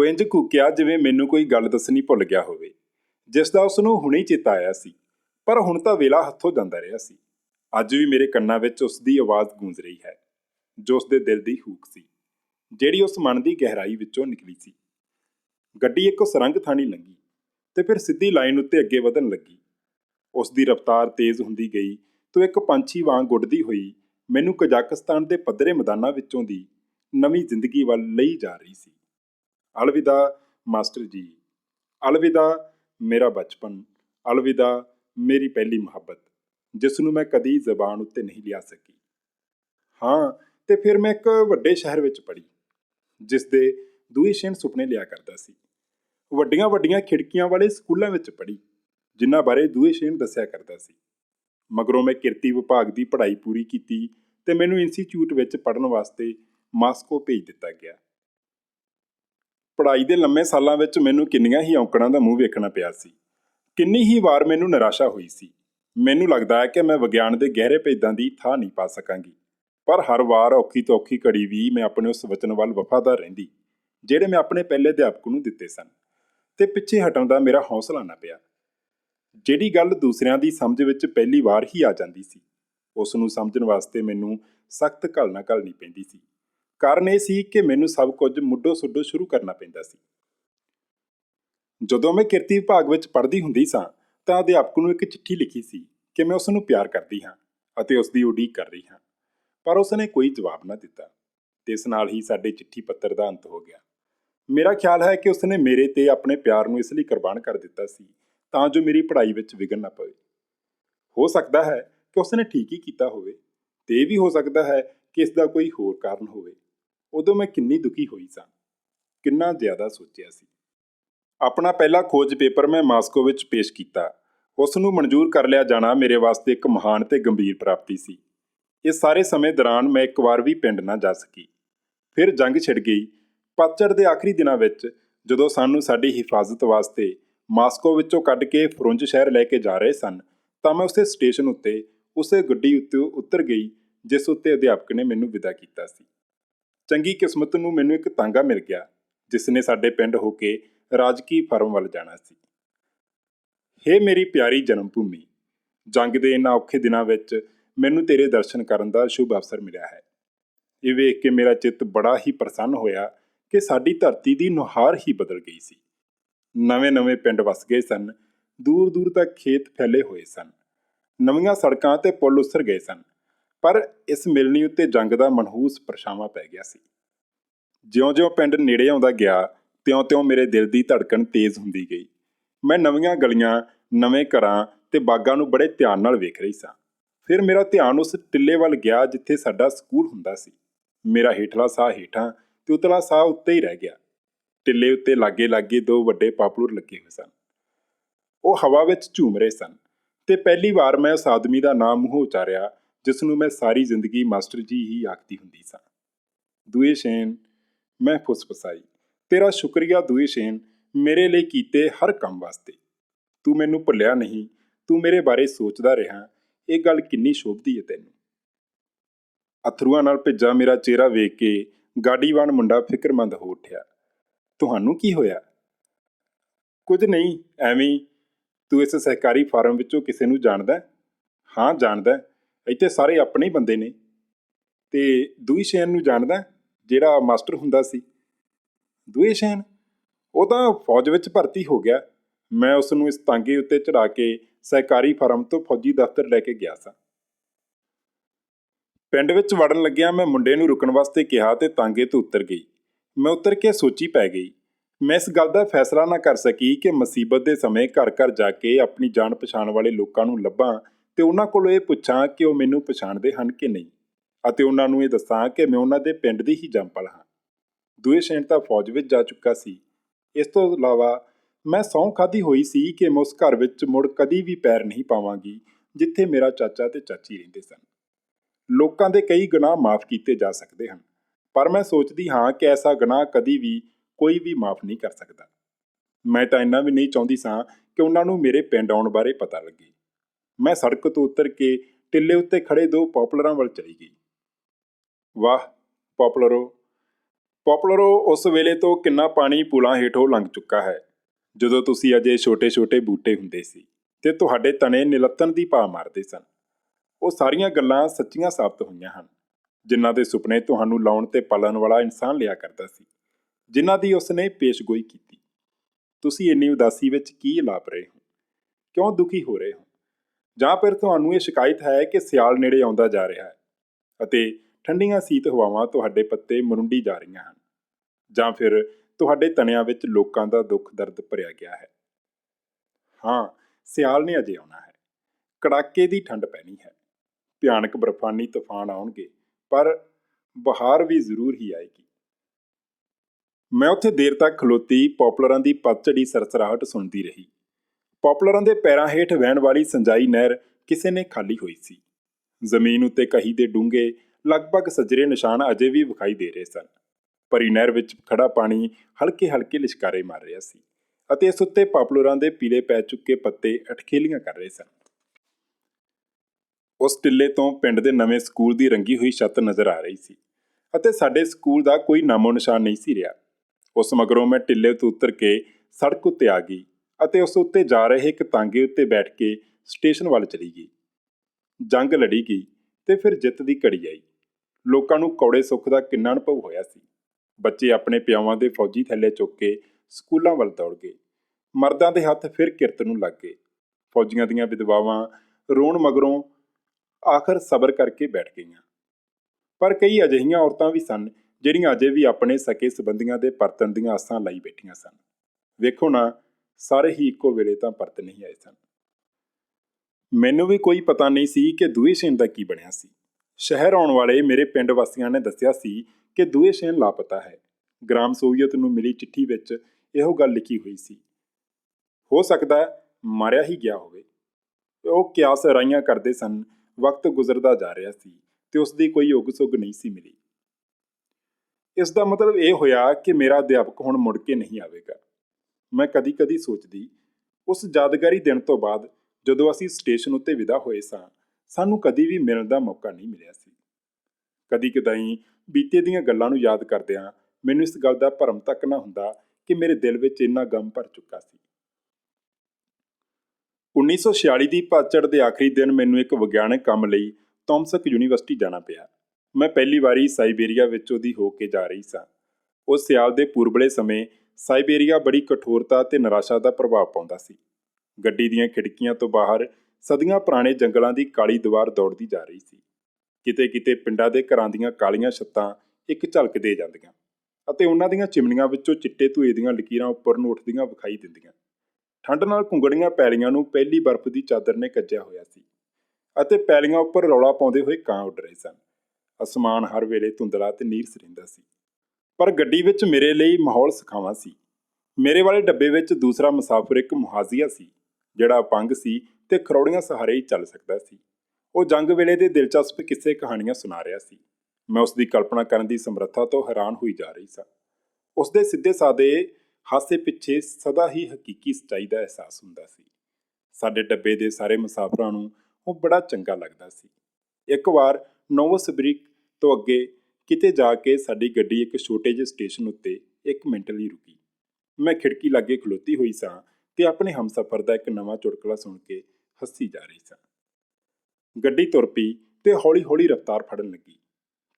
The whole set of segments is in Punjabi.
ਉਹ ਇੰਜ ਕੂਕਿਆ ਜਿਵੇਂ ਮੈਨੂੰ ਕੋਈ ਗੱਲ ਦੱਸਣੀ ਭੁੱਲ ਗਿਆ ਹੋਵੇ। ਜਿਸ ਦਾ ਉਸ ਨੂੰ ਹੁਣੇ ਚੇਤਾ ਆਇਆ ਸੀ, ਪਰ ਹੁਣ ਤਾਂ ਵੇਲਾ ਹੱਥੋਂ ਜਾਂਦਾ ਰਿਹਾ ਸੀ। ਅੱਜ ਵੀ ਮੇਰੇ ਕੰਨਾਂ ਵਿੱਚ ਉਸ ਦੀ ਆਵਾਜ਼ ਗੂੰਜ ਰਹੀ ਹੈ, ਜੋ ਉਸ ਦੇ ਦਿਲ ਦੀ ਹੂਕ ਸੀ, ਜਿਹੜੀ ਉਸ ਮਨ ਦੀ ਗਹਿਰਾਈ ਵਿੱਚੋਂ ਨਿਕਲੀ ਸੀ। ਗੱਡੀ ਇੱਕ ਸੁਰੰਗ ਥਾਣੀ ਲੰਘੀ ਤੇ ਫਿਰ ਸਿੱਧੀ ਲਾਈਨ ਉੱਤੇ ਅੱਗੇ ਵਧਣ ਲੱਗੀ। ਉਸ ਦੀ ਰਫ਼ਤਾਰ ਤੇਜ਼ ਹੁੰਦੀ ਗਈ ਤੇ ਇੱਕ ਪੰਛੀ ਵਾਂਗ ਉੱਡਦੀ ਹੋਈ ਮੈਨੂੰ ਕਜ਼ਾਕਿਸਤਾਨ ਦੇ ਪੱਧਰੇ ਮੈਦਾਨਾਂ ਵਿੱਚੋਂ ਦੀ ਨਵੀਂ ਜ਼ਿੰਦਗੀ ਵੱਲ ਲਈ ਜਾ ਰਹੀ ਸੀ। ਅਲਵਿਦਾ ਮਾਸਟਰ ਜੀ। ਅਲਵਿਦਾ ਮੇਰਾ ਬਚਪਨ, ਅਲਵਿਦਾ ਮੇਰੀ ਪਹਿਲੀ ਮੁਹੱਬਤ ਜਿਸ ਨੂੰ ਮੈਂ ਕਦੀ ਜ਼ਬਾਨ ਉੱਤੇ ਨਹੀਂ ਲਿਆ ਸਕੀ। ਹਾਂ, ਤੇ ਫਿਰ ਮੈਂ ਇੱਕ ਵੱਡੇ ਸ਼ਹਿਰ ਵਿੱਚ ਪੜ੍ਹੀ ਜਿਸ ਦੇ ਦੂਈਸ਼ੀਨ ਸੁਪਨੇ ਲਿਆ ਕਰਦਾ ਸੀ। ਵੱਡੀਆਂ ਵੱਡੀਆਂ ਖਿੜਕੀਆਂ ਵਾਲੇ ਸਕੂਲਾਂ ਵਿੱਚ ਪੜ੍ਹੀ, ਜਿਨ੍ਹਾਂ ਬਾਰੇ ਦੂਏ ਦੂਈਸ਼ੀਨ ਦੱਸਿਆ ਕਰਦਾ ਸੀ। ਮਗਰੋਂ ਮੈਂ ਕਿਰਤੀ ਵਿਭਾਗ ਦੀ ਪੜ੍ਹਾਈ ਪੂਰੀ ਕੀਤੀ ਤੇ ਮੈਨੂੰ ਇੰਸਟੀਚਿਊਟ ਵਿੱਚ ਪੜ੍ਹਨ ਵਾਸਤੇ ਮਾਸਕੋ ਭੇਜ ਦਿੱਤਾ ਗਿਆ। ਪੜ੍ਹਾਈ ਦੇ ਲੰਮੇ ਸਾਲਾਂ ਵਿੱਚ ਮੈਨੂੰ ਕਿੰਨੀਆਂ ਹੀ ਔਕੜਾਂ ਦਾ ਮੂੰਹ ਵੇਖਣਾ ਪਿਆ ਸੀ। ਕਿੰਨੀ ਹੀ ਵਾਰ ਮੈਨੂੰ ਨਿਰਾਸ਼ਾ ਹੋਈ ਸੀ। ਮੈਨੂੰ ਲੱਗਦਾ ਹੈ ਕਿ ਮੈਂ ਵਿਗਿਆਨ ਦੇ ਗਹਿਰੇ ਭੇਦਾਂ ਦੀ ਥਾਂ ਨਹੀਂ ਪਾ ਸਕਾਂਗੀ। ਪਰ ਹਰ ਵਾਰ ਔਖੀ ਤੋਂ ਔਖੀ ਘੜੀ ਵੀ ਮੈਂ ਆਪਣੇ ਉਸ ਵਚਨ ਵੱਲ ਵਫਾਦਾਰ ਰਹਿੰਦੀ, ਜਿਹੜੇ ਮੈਂ ਆਪਣੇ ਪਹਿਲੇ ਅਧਿਆਪਕ ਨੂੰ ਦਿੱਤੇ ਸਨ। ਤੇ ਪਿੱਛੇ ਹਟਣ ਦਾ ਮੇਰਾ ਹੌਸਲਾ ਨਾ ਪਿਆ। ਜਿਹੜੀ ਗੱਲ ਦੂਸਰਿਆਂ ਦੀ ਸਮਝ ਵਿੱਚ ਪਹਿਲੀ ਵਾਰ ਹੀ ਆ ਜਾਂਦੀ ਸੀ, ਉਸ ਨੂੰ ਸਮਝਣ ਵਾਸਤੇ ਮੈਨੂੰ ਸਖਤ ਘਲਣਾ ਘਲਣੀ ਪੈਂਦੀ ਸੀ। ਕਾਰਨ ਇਹ ਸੀ ਕਿ ਮੈਨੂੰ ਸਭ ਕੁਝ ਮੁੱਢੋਂ ਸੁੱਢੋਂ ਸ਼ੁਰੂ ਕਰਨਾ ਪੈਂਦਾ ਸੀ। ਜਦੋਂ ਮੈਂ ਕਿਰਤੀ ਵਿਭਾਗ ਵਿੱਚ ਪੜ੍ਹਦੀ ਹੁੰਦੀ ਸਾਂ, ਤਾਂ ਅਧਿਆਪਕ ਨੂੰ ਇੱਕ ਚਿੱਠੀ ਲਿਖੀ ਸੀ ਕਿ ਮੈਂ ਉਸ ਨੂੰ ਪਿਆਰ ਕਰਦੀ ਹਾਂ ਅਤੇ ਉਸ ਦੀ ਉਡੀਕ ਕਰ ਰਹੀ ਹਾਂ, ਪਰ ਉਸ ਨੇ ਕੋਈ ਜਵਾਬ ਨਾ ਦਿੱਤਾ। ਤੇ ਇਸ ਨਾਲ ਹੀ ਸਾਡੇ ਚਿੱਠੀ ਪੱਤਰ ਦਾ ਅੰਤ ਹੋ ਗਿਆ। ਮੇਰਾ ਖਿਆਲ ਹੈ ਕਿ ਉਸ ਨੇ ਮੇਰੇ ਤੇ ਆਪਣੇ ਪਿਆਰ ਨੂੰ ਇਸ ਲਈ ਕੁਰਬਾਨ ਕਰ ਦਿੱਤਾ ਸੀ ਤਾਂ ਜੋ ਮੇਰੀ ਪੜ੍ਹਾਈ ਵਿੱਚ ਵਿਘਨ ਨਾ ਪਵੇ। ਹੋ ਸਕਦਾ ਹੈ ਕਿ ਉਸ ਨੇ ਠੀਕ ਹੀ ਕੀਤਾ ਹੋਵੇ ਤੇ ਇਹ ਵੀ ਹੋ ਸਕਦਾ ਹੈ ਕਿ ਇਸ ਦਾ ਕੋਈ ਹੋਰ ਕਾਰਨ ਹੋਵੇ। ਉਦੋਂ ਮੈਂ ਕਿੰਨੀ ਦੁਖੀ ਹੋਈ ਸਾਂ। ਕਿੰਨਾ ਜ਼ਿਆਦਾ ਸੋਚਿਆ ਸੀ। ਆਪਣਾ ਪਹਿਲਾ ਖੋਜ ਪੇਪਰ ਮੈਂ ਮਾਸਕੋ ਵਿੱਚ ਪੇਸ਼ ਕੀਤਾ। ਉਸ ਨੂੰ ਮਨਜ਼ੂਰ ਕਰ ਲਿਆ ਜਾਣਾ ਮੇਰੇ ਵਾਸਤੇ ਇੱਕ ਮਹਾਨ ਤੇ ਗੰਭੀਰ ਪ੍ਰਾਪਤੀ ਸੀ। ਇਹ ਸਾਰੇ ਸਮੇਂ ਦੌਰਾਨ ਮੈਂ ਇੱਕ ਵਾਰ ਵੀ ਪਿੰਡ ਨਾ ਜਾ ਸਕੀ। ਫਿਰ ਜੰਗ ਛਿੜ ਗਈ। ਪਤਝੜ ਦੇ ਆਖਰੀ ਦਿਨਾਂ ਵਿੱਚ ਜਦੋਂ ਸਾਨੂੰ ਸਾਡੀ ਹਿਫਾਜ਼ਤ ਵਾਸਤੇ ਮਾਸਕੋ ਵਿੱਚੋਂ ਕੱਢ ਕੇ ਫਰੁੰਜ ਸ਼ਹਿਰ ਲੈ ਕੇ ਜਾ ਰਹੇ ਸਨ, ਤਾਂ ਮੈਂ ਉਸੇ ਸਟੇਸ਼ਨ ਉੱਤੇ ਉਸੇ ਗੱਡੀ ਉੱਤੇ ਉਤਰ ਗਈ, ਜਿਸ ਉੱਤੇ ਅਧਿਆਪਕ ਨੇ ਮੈਨੂੰ ਵਿਦਾ ਕੀਤਾ ਸੀ। ਚੰਗੀ ਕਿਸਮਤ ਨੂੰ ਮੈਨੂੰ ਇੱਕ ਤਾਂਗਾ ਮਿਲ ਗਿਆ ਜਿਸ ਨੇ ਸਾਡੇ ਪਿੰਡ ਹੋ ਕੇ ਰਾਜਕੀ ਫਰਮ ਵੱਲ ਜਾਣਾ ਸੀ। ਹੇ ਮੇਰੀ ਪਿਆਰੀ ਜਨਮ ਭੂਮੀ ਜੰਗ ਦੇ ਇਨ੍ਹਾਂ ਔਖੇ ਦਿਨਾਂ ਵਿੱਚ ਮੈਨੂੰ ਤੇਰੇ ਦਰਸ਼ਨ ਕਰਨ ਦਾ ਸ਼ੁਭ ਅਵਸਰ ਮਿਲਿਆ ਹੈ। ਇਹ ਵੇਖ ਕੇ ਮੇਰਾ ਚਿੱਤ ਬੜਾ ਹੀ ਪ੍ਰਸੰਨ ਹੋਇਆ ਕਿ ਸਾਡੀ ਧਰਤੀ ਦੀ ਨੁਹਾਰ ਹੀ ਬਦਲ ਗਈ ਸੀ। ਨਵੇਂ-ਨਵੇਂ ਪਿੰਡ ਵਸ ਗਏ ਸਨ ਦੂਰ-ਦੂਰ ਤੱਕ ਖੇਤ ਫੈਲੇ ਹੋਏ ਸਨ। ਨਵੀਆਂ ਸੜਕਾਂ ਤੇ ਪੁਲ ਉਸਰ ਗਏ ਸਨ। ਪਰ ਇਸ ਮਿਲਣੀ ਉੱਤੇ ਜੰਗ ਦਾ ਮਨਹੂਸ ਪਰਛਾਵਾਂ ਪੈ ਗਿਆ ਸੀ। ਜਿਉਂ-ਜਿਉਂ ਪਿੰਡ ਨੇੜੇ ਆਉਂਦਾ ਗਿਆ, ਤਿਉਂ-ਤਿਉਂ ਮੇਰੇ ਦਿਲ ਦੀ ਧੜਕਣ ਤੇਜ਼ ਹੁੰਦੀ ਗਈ। ਮੈਂ ਨਵੀਆਂ ਗਲੀਆਂ, ਨਵੇਂ ਘਰਾਂ ਤੇ ਬਾਗਾਂ ਨੂੰ ਬੜੇ ਧਿਆਨ ਨਾਲ ਵੇਖ ਰਹੀ ਸਾਂ। ਫਿਰ ਮੇਰਾ ਧਿਆਨ ਉਸ ਟਿੱਲੇ ਵੱਲ ਗਿਆ ਜਿੱਥੇ ਸਾਡਾ ਸਕੂਲ ਹੁੰਦਾ ਸੀ। ਮੇਰਾ ਹੇਠਲਾ ਸਾਹ ਹੇਠਾਂ ਤੇ ਉਤਲਾ ਸਾਹ ਉੱਤੇ ਹੀ ਰਹਿ ਗਿਆ। ਟਿੱਲੇ ਉੱਤੇ ਲਾਗੇ-ਲਾਗੇ ਦੋ ਵੱਡੇ ਪਾਪੂਲਰ ਲੱਗੇ ਹੋਏ ਸਨ। ਉਹ ਹਵਾ ਵਿੱਚ ਝੂਮ ਰਹੇ ਸਨ ਤੇ ਪਹਿਲੀ ਵਾਰ ਮੈਂ ਉਸ ਆਦਮੀ ਦਾ ਨਾਮ ਮੂੰਹੋਂ ਉਚਾਰਿਆ ਜਿਸ ਨੂੰ ਮੈਂ ਸਾਰੀ ਜ਼ਿੰਦਗੀ ਮਾਸਟਰ ਜੀ ਹੀ ਆਖਦੀ ਹੁੰਦੀ ਸਾਂ। ਦੂਏ ਸ਼ੇਨ, ਮੈਂ ਫੁਸਫਸਾਈ। ਤੇਰਾ ਸ਼ੁਕਰੀਆ ਦੂਏ ਸ਼ੇਨ, ਮੇਰੇ ਲਈ ਕੀਤੇ ਹਰ ਕੰਮ ਵਾਸਤੇ। ਤੂੰ ਮੈਨੂੰ ਭੁੱਲਿਆ ਨਹੀਂ, ਤੂੰ ਮੇਰੇ ਬਾਰੇ ਸੋਚਦਾ ਰਿਹਾ, ਇਹ ਗੱਲ ਕਿੰਨੀ ਸ਼ੋਭਦੀ ਹੈ ਤੈਨੂੰ। ਅਥਰੂਆਂ ਨਾਲ ਭਿੱਜਾ ਮੇਰਾ ਚਿਹਰਾ ਵੇਖ ਕੇ ਗਾਡੀਵਾਨ ਮੁੰਡਾ ਫਿਕਰਮੰਦ ਹੋ ਉੱਠਿਆ। ਤੁਹਾਨੂੰ ਕੀ ਹੋਇਆ? ਕੁਝ ਨਹੀਂ, ਐਵੇਂ ਤੂੰ ਇਸ ਸਹਿਕਾਰੀ ਫਾਰਮ ਵਿੱਚੋਂ ਕਿਸੇ ਨੂੰ ਜਾਣਦਾ ਹਾਂ? ਜਾਣਦਾ ਇੱਥੇ ਸਾਰੇ ਆਪਣੇ ਹੀ ਬੰਦੇ ਨੇ। ਤੇ ਦੂਈ ਸ਼ੈਨ ਨੂੰ ਜਾਣਦਾ ਜਿਹੜਾ ਮਾਸਟਰ ਹੁੰਦਾ ਸੀ। ਦੂਈ ਸ਼ੈਨ, ਉਹ ਤਾਂ ਫੌਜ ਵਿੱਚ ਭਰਤੀ ਹੋ ਗਿਆ। ਮੈਂ ਉਸ ਨੂੰ ਇਸ ਤਾਂਗੇ ਉੱਤੇ ਚੜਾ ਕੇ ਸਹਿਕਾਰੀ ਫਾਰਮ ਤੋਂ ਫੌਜੀ ਦਫ਼ਤਰ ਲੈ ਕੇ ਗਿਆ ਸਾਂ। ਪਿੰਡ ਵਿੱਚ ਵੜਨ ਲੱਗਿਆ ਮੈਂ ਮੁੰਡੇ ਨੂੰ ਰੁਕਣ ਵਾਸਤੇ ਕਿਹਾ ਤੇ ਤਾਂਗੇ ਤੋਂ ਉਤਰ ਗਈ। ਮੈਂ ਉਤਰ ਕੇ ਸੋਚੀ ਪੈ ਗਈ। ਮੈਂ ਇਸ ਗੱਲ ਦਾ ਫੈਸਲਾ ਨਾ ਕਰ ਸਕੀ ਕਿ ਮੁਸੀਬਤ ਦੇ ਸਮੇਂ ਘਰ ਘਰ ਜਾ ਕੇ ਆਪਣੀ ਜਾਣ ਪਛਾਣ ਵਾਲੇ ਲੋਕਾਂ ਨੂੰ ਲੱਭਾਂ ਤੇ ਉਹਨਾਂ ਕੋਲੋਂ ਇਹ ਪੁੱਛਾਂ ਕਿ ਉਹ ਮੈਨੂੰ ਪਛਾਣਦੇ ਹਨ ਕਿ ਨਹੀਂ, ਅਤੇ ਉਹਨਾਂ ਨੂੰ ਇਹ ਦੱਸਾਂ ਕਿ ਮੈਂ ਉਹਨਾਂ ਦੇ ਪਿੰਡ ਦੀ ਹੀ ਜੰਪਲ ਹਾਂ। ਦੂਏ ਸ਼ੈਣ ਤਾਂ ਫੌਜ ਵਿੱਚ ਜਾ ਚੁੱਕਾ ਸੀ। ਇਸ ਤੋਂ ਇਲਾਵਾ ਮੈਂ ਸਹੁੰ ਖਾਦੀ ਹੋਈ ਸੀ ਕਿ ਮੈਂ ਉਸ ਘਰ ਵਿੱਚ ਮੁੜ ਕਦੀ ਵੀ ਪੈਰ ਨਹੀਂ ਪਾਵਾਂਗੀ, ਜਿੱਥੇ ਮੇਰਾ ਚਾਚਾ ਤੇ ਚਾਚੀ ਰਹਿੰਦੇ ਸਨ। ਲੋਕਾਂ ਦੇ ਕਈ ਗੁਨਾਹ ਮਾਫ ਕੀਤੇ ਜਾ ਸਕਦੇ ਹਨ, ਪਰ ਮੈਂ ਸੋਚਦੀ ਹਾਂ ਕਿ ਐਸਾ ਗੁਨਾਹ ਕਦੀ ਵੀ ਕੋਈ ਵੀ ਮਾਫ ਨਹੀਂ ਕਰ ਸਕਦਾ। ਮੈਂ ਤਾਂ ਇੰਨਾ ਵੀ ਨਹੀਂ ਚਾਹੁੰਦੀ ਸਾਂ ਕਿ ਉਹਨਾਂ ਨੂੰ ਮੇਰੇ ਪਿੰਡ ਆਉਣ ਬਾਰੇ ਪਤਾ ਲੱਗੇ। ਮੈਂ ਸੜਕ ਤੋਂ ਉਤਰ ਕੇ ਟਿੱਲੇ ਉੱਤੇ ਖੜੇ ਦੋ ਪੌਪੂਲਰਾਂ ਵੱਲ ਚਲੀ ਗਈ। ਵਾਹ, ਪੌਪੂਲਰੋ। ਪਪੂਲਰੋ, ਉਸ ਵੇਲੇ ਤੋਂ ਕਿੰਨਾ ਪਾਣੀ ਪੁਲਾਂ ਹੇਠੋਂ ਲੰਘ ਚੁੱਕਾ ਹੈ, ਜਦੋਂ ਤੁਸੀਂ ਅਜੇ ਛੋਟੇ-ਛੋਟੇ ਬੂਟੇ ਹੁੰਦੇ ਸੀ ਤੇ ਤੁਹਾਡੇ ਤਣੇ ਨਿਲੱਤਣ ਦੀ ਪਾ ਮਾਰਦੇ ਸਨ। ਉਹ ਸਾਰੀਆਂ ਗੱਲਾਂ ਸੱਚੀਆਂ ਸਾਬਤ ਹੋਈਆਂ ਹਨ, ਜਿਨ੍ਹਾਂ ਦੇ ਸੁਪਨੇ ਤੁਹਾਨੂੰ ਲਾਉਣ ਤੇ ਪਾਲਣ ਵਾਲਾ ਇਨਸਾਨ ਲਿਆ ਕਰਦਾ ਸੀ, ਜਿਨ੍ਹਾਂ ਦੀ ਉਸਨੇ ਪੇਸ਼ਗੋਈ ਕੀਤੀ। ਤੁਸੀਂ ਇੰਨੀ ਉਦਾਸੀ ਵਿੱਚ ਕੀ ਲਾਪ ਰਹੇ ਹੋ? ਕਿਉਂ ਦੁਖੀ ਹੋ ਰਹੇ ਹੋ? ਜਾਂ ਫਿਰ ਤੁਹਾਨੂੰ ਇਹ ਸ਼ਿਕਾਇਤ ਹੈ ਕਿ ਸਿਆਲ ਨੇੜੇ ਆਉਂਦਾ ਜਾ ਰਿਹਾ ਹੈ ਅਤੇ ਠੰਡੀਆਂ ਸੀਤ ਹਵਾਵਾਂ ਤੁਹਾਡੇ ਪੱਤੇ ਮਰੁੰਡੀ ਜਾ ਰਹੀਆਂ ਹਨ ਜਾਂ ਫਿਰ ਤੁਹਾਡੇ ਤਣਿਆਂ ਵਿੱਚ ਲੋਕਾਂ ਦਾ ਦੁੱਖ ਦਰਦ ਭਰਿਆ ਗਿਆ ਹੈ। ਹਾਂ, ਸਿਆਲ ਨੇ ਅਜੇ ਆਉਣਾ ਹੈ। ਕੜਾਕੇ ਦੀ ਠੰਡ ਪੈਣੀ ਹੈ। ਭਿਆਨਕ ਬਰਫਾਨੀ ਤੂਫਾਨ ਆਉਣਗੇ, ਪਰ ਬਹਾਰ ਵੀ ਜ਼ਰੂਰ ਹੀ ਆਏਗੀ। ਮੈਂ ਉੱਥੇ ਦੇਰ ਤੱਕ ਖਲੋਤੀ ਪੌਪੂਲਰਾਂ ਦੀ ਪਤਝੜੀ ਸਰਸਰਾਹਟ ਸੁਣਦੀ ਰਹੀ। ਪੌਪੂਲਰਾਂ ਦੇ ਪੈਰਾਂ ਹੇਠ ਵਹਿਣ ਵਾਲੀ ਸੰਜਾਈ ਨਹਿਰ ਕਿਸੇ ਨੇ ਖਾਲੀ ਹੋਈ ਸੀ। ਜ਼ਮੀਨ ਉੱਤੇ ਕਹੀ ਦੇ ਡੂੰਘੇ, ਲਗਭਗ ਸਜਰੇ ਨਿਸ਼ਾਨ ਅਜੇ ਵੀ ਵਿਖਾਈ ਦੇ ਰਹੇ ਸਨ। ਭਰੀ ਨਹਿਰ ਵਿੱਚ ਖੜਾ ਪਾਣੀ ਹਲਕੇ ਹਲਕੇ ਲਿਸ਼ਕਾਰੇ ਮਾਰ ਰਿਹਾ ਸੀ ਅਤੇ ਇਸ ਉੱਤੇ ਪਾਪੂਲਰਾਂ ਦੇ ਪੀਲੇ ਪੈ ਚੁੱਕੇ ਪੱਤੇ ਅਟਖੇਲੀਆਂ ਕਰ ਰਹੇ ਸਨ। ਉਸ ਟਿੱਲੇ ਤੋਂ ਪਿੰਡ ਦੇ ਨਵੇਂ ਸਕੂਲ ਦੀ ਰੰਗੀ ਹੋਈ ਛੱਤ ਨਜ਼ਰ ਆ ਰਹੀ ਸੀ ਅਤੇ ਸਾਡੇ ਸਕੂਲ ਦਾ ਕੋਈ ਨਾਮੋ ਨਿਸ਼ਾਨ ਨਹੀਂ ਸੀ ਰਿਹਾ। ਉਸ ਮਗਰੋਂ ਮੈਂ ਟਿੱਲੇ ਤੋਂ ਉਤਰ ਕੇ ਸੜਕ ਉੱਤੇ ਆ ਗਈ ਅਤੇ ਉਸ ਉੱਤੇ ਜਾ ਰਹੇ ਇੱਕ ਤਾਂਗੇ ਉੱਤੇ ਬੈਠ ਕੇ ਸਟੇਸ਼ਨ ਵੱਲ ਚਲੀ ਗਈ। ਜੰਗ ਲੜੀ ਗਈ ਤੇ ਫਿਰ ਜਿੱਤ ਦੀ ਘੜੀ ਆਈ। ਲੋਕਾਂ ਨੂੰ ਕੌੜੇ ਸੁੱਖ ਦਾ ਕਿੰਨਾ ਅਨੁਭਵ ਹੋਇਆ ਸੀ। ਬੱਚੇ ਆਪਣੇ ਪਿਆਵਾਂ ਦੇ ਫੌਜੀ ਥੱਲੇ ਚੁੱਕ ਕੇ ਸਕੂਲਾਂ ਵੱਲ ਦੌੜ ਗਏ। ਮਰਦਾਂ ਦੇ ਹੱਥ ਫਿਰ ਕਿਰਤ ਨੂੰ ਲੱਗ ਗਏ। ਫੌਜੀਆਂ ਦੀਆਂ ਵਿਧਵਾਵਾਂ ਰੋਣ ਮਗਰੋਂ ਆਖਰ ਸਬਰ ਕਰਕੇ ਬੈਠ ਗਈਆਂ। ਪਰ ਕਈ ਅਜਿਹੀਆਂ ਔਰਤਾਂ ਵੀ ਸਨ ਜਿਹੜੀਆਂ ਅਜੇ ਵੀ ਆਪਣੇ ਸਕੇ ਸੰਬੰਧੀਆਂ ਦੇ ਪਰਤਨ ਦੀਆਂ ਆਸਾਂ ਲਾਈ ਬੈਠੀਆਂ ਸਨ। ਵੇਖੋ ਨਾ ਸਾਰੇ ਹੀ ਇੱਕੋ ਵੇਲੇ ਤਾਂ ਪਰਤ ਨਹੀਂ ਆਏ ਸਨ। ਮੈਨੂੰ ਵੀ ਕੋਈ ਪਤਾ ਨਹੀਂ ਸੀ ਕਿ ਦੂਏ ਸੇਨ ਦਾ ਕੀ ਬਣਿਆ ਸੀ। ਸ਼ਹਿਰ ਆਉਣ ਵਾਲੇ ਮੇਰੇ ਪਿੰਡ ਵਾਸੀਆਂ ਨੇ ਦੱਸਿਆ ਸੀ ਕਿ ਦੂਏ ਸੇਨ ਲਾਪਤਾ ਹੈ। ਗ੍ਰਾਮ ਸੋਵੀਅਤ ਨੂੰ ਮਿਲੀ ਚਿੱਠੀ ਵਿੱਚ ਇਹੋ ਗੱਲ ਲਿਖੀ ਹੋਈ ਸੀ। ਹੋ ਸਕਦਾ ਮਾਰਿਆ ਹੀ ਗਿਆ ਹੋਵੇ। ਉਹ ਕਿਆਸ ਰਾਈਆਂ ਕਰਦੇ ਸਨ, ਵਕਤ ਗੁਜ਼ਰਦਾ ਜਾ ਰਿਹਾ ਸੀ ਤੇ ਉਸ ਦੀ ਕੋਈ ਉਗ ਸੁਗ ਨਹੀਂ ਸੀ ਮਿਲੀ। ਇਸ ਦਾ ਮਤਲਬ ਇਹ ਹੋਇਆ ਕਿ ਮੇਰਾ ਅਧਿਆਪਕ ਹੁਣ ਮੁੜ ਕੇ ਨਹੀਂ ਆਵੇਗਾ। ਮੈਂ ਕਦੀ-ਕਦੀ ਸੋਚਦੀ, ਉਸ ਯਾਦਗਾਰੀ ਦਿਨ ਤੋਂ ਬਾਅਦ ਜਦੋਂ ਅਸੀਂ ਸਟੇਸ਼ਨ ਉੱਤੇ ਵਿਦਾ ਹੋਏ ਸਾਂ, ਸਾਨੂੰ ਕਦੀ ਵੀ ਮਿਲਣ ਦਾ ਮੌਕਾ ਨਹੀਂ ਮਿਲਿਆ ਸੀ। ਕਦੀ ਕਦਾਈ ਬੀਤੇ ਦੀਆਂ ਗੱਲਾਂ ਨੂੰ ਯਾਦ ਕਰਦਿਆਂ ਮੈਨੂੰ ਇਸ ਗੱਲ ਦਾ ਭਰਮ ਤੱਕ ਨਾ ਹੁੰਦਾ ਕਿ ਮੇਰੇ ਦਿਲ ਵਿੱਚ ਇੰਨਾ ਗਮ ਭਰ ਚੁੱਕਾ ਸੀ। 1946 ਦੀ ਪਤਝੜ ਦੇ ਆਖਰੀ ਦਿਨ ਮੈਨੂੰ ਇੱਕ ਵਿਗਿਆਨਕ ਕੰਮ ਲਈ ਟੌਮਸਕ ਯੂਨੀਵਰਸਿਟੀ ਜਾਣਾ ਪਿਆ। ਮੈਂ ਪਹਿਲੀ ਵਾਰੀ ਸਾਈਬੇਰੀਆ ਵਿੱਚ ਉਹਦੀ ਹੋ ਕੇ ਜਾ ਰਹੀ ਸਾਂ। ਉਸ ਸਿਆਲ ਦੇ ਪੂਰਬਲੇ ਸਮੇਂ ਸਾਈਬੇਰੀਆ ਬੜੀ ਕਠੋਰਤਾ ਤੇ ਨਿਰਾਸ਼ਾ ਦਾ ਪ੍ਰਭਾਵ ਪਾਉਂਦਾ ਸੀ। ਗੱਡੀ ਦੀਆਂ ਖਿੜਕੀਆਂ ਤੋਂ ਬਾਹਰ ਸਦੀਆਂ ਪੁਰਾਣੇ ਜੰਗਲਾਂ ਦੀ ਕਾਲੀ ਦੀਵਾਰ ਦੌੜਦੀ ਜਾ ਰਹੀ ਸੀ। ਕਿਤੇ-ਕਿਤੇ ਪਿੰਡਾਂ ਦੇ ਘਰਾਂ ਦੀਆਂ ਕਾਲੀਆਂ ਛੱਤਾਂ ਇੱਕ ਝਲਕ ਦੇ ਜਾਂਦੀਆਂ ਅਤੇ ਉਹਨਾਂ ਦੀਆਂ ਚਿਮਨੀਆਂ ਵਿੱਚੋਂ ਚਿੱਟੇ ਧੂਏ ਦੀਆਂ ਲਕੀਰਾਂ ਉੱਪਰ ਨੂੰ ਉੱਠਦੀਆਂ ਵਿਖਾਈ ਦਿੰਦੀਆਂ। ਠੰਡ ਨਾਲ ਘੁੰਗੜੀਆਂ ਪੈਲੀਆਂ ਨੂੰ ਪਹਿਲੀ ਬਰਫ਼ ਦੀ ਚਾਦਰ ਨੇ ਕੱਜਿਆ ਹੋਇਆ ਸੀ ਅਤੇ ਪੈਲੀਆਂ ਉੱਪਰ ਰੌਲਾ ਪਾਉਂਦੇ ਹੋਏ ਕਾਂ ਉੱਡ ਰਹੇ ਸਨ। ਅਸਮਾਨ ਹਰ ਵੇਲੇ ਧੁੰਦਲਾ ਤੇ ਨੀਰਸ ਰਹਿੰਦਾ ਸੀ। ਪਰ ਗੱਡੀ ਵਿੱਚ ਮੇਰੇ ਲਈ ਮਾਹੌਲ ਸੁਖਾਵਾਂ ਸੀ। ਮੇਰੇ ਵਾਲੇ ਡੱਬੇ ਵਿੱਚ ਦੂਸਰਾ ਮੁਸਾਫਰ ਇੱਕ ਮੁਹਾਜ਼ੀਆ ਸੀ, ਜਿਹੜਾ ਅਪੰਗ ਸੀ ਤੇ ਖਰੋੜੀਆਂ ਸਹਾਰੇ ਹੀ ਚੱਲ ਸਕਦਾ ਸੀ। ਉਹ ਜੰਗ ਵੇਲੇ ਦੇ ਦਿਲਚਸਪ ਕਿੱਸੇ ਕਹਾਣੀਆਂ ਸੁਣਾ ਰਿਹਾ ਸੀ। ਮੈਂ ਉਸ ਦੀ ਕਲਪਨਾ ਕਰਨ ਦੀ ਸਮਰੱਥਾ ਤੋਂ ਹੈਰਾਨ ਹੋਈ ਜਾ ਰਹੀ ਸਾਂ। ਉਸ ਦੇ ਸਿੱਧੇ ਸਾਦੇ ਹਾਸੇ ਪਿੱਛੇ ਸਦਾ ਹੀ ਹਕੀਕੀ ਸਚਾਈ ਦਾ ਅਹਿਸਾਸ ਹੁੰਦਾ ਸੀ। ਸਾਡੇ ਡੱਬੇ ਦੇ ਸਾਰੇ ਮੁਸਾਫਰਾਂ ਨੂੰ ਉਹ ਬੜਾ ਚੰਗਾ ਲੱਗਦਾ ਸੀ। ਇੱਕ ਵਾਰ ਨੋਵੋਸਬਰੀਕ ਤੋਂ ਅੱਗੇ ਕਿਤੇ ਜਾ ਕੇ ਸਾਡੀ ਗੱਡੀ ਇੱਕ ਛੋਟੇ ਜਿਹੇ ਸਟੇਸ਼ਨ ਉੱਤੇ 1 ਮਿੰਟ ਲਈ ਰੁਕੀ। ਮੈਂ ਖਿੜਕੀ ਲਾਗੇ ਖਲੋਤੀ ਹੋਈ ਸਾਂ ਤੇ ਆਪਣੇ ਹਮਸਫਰ ਦਾ ਇੱਕ ਨਵਾਂ ਚੁਟਕਲਾ ਸੁਣ ਕੇ ਹੱਸੀ ਜਾ ਰਹੀ ਸਾਂ। ਗੱਡੀ ਤੁਰ ਪਈ ਤੇ ਹੌਲੀ-ਹੌਲੀ ਰਫ਼ਤਾਰ ਫੜਨ ਲੱਗੀ।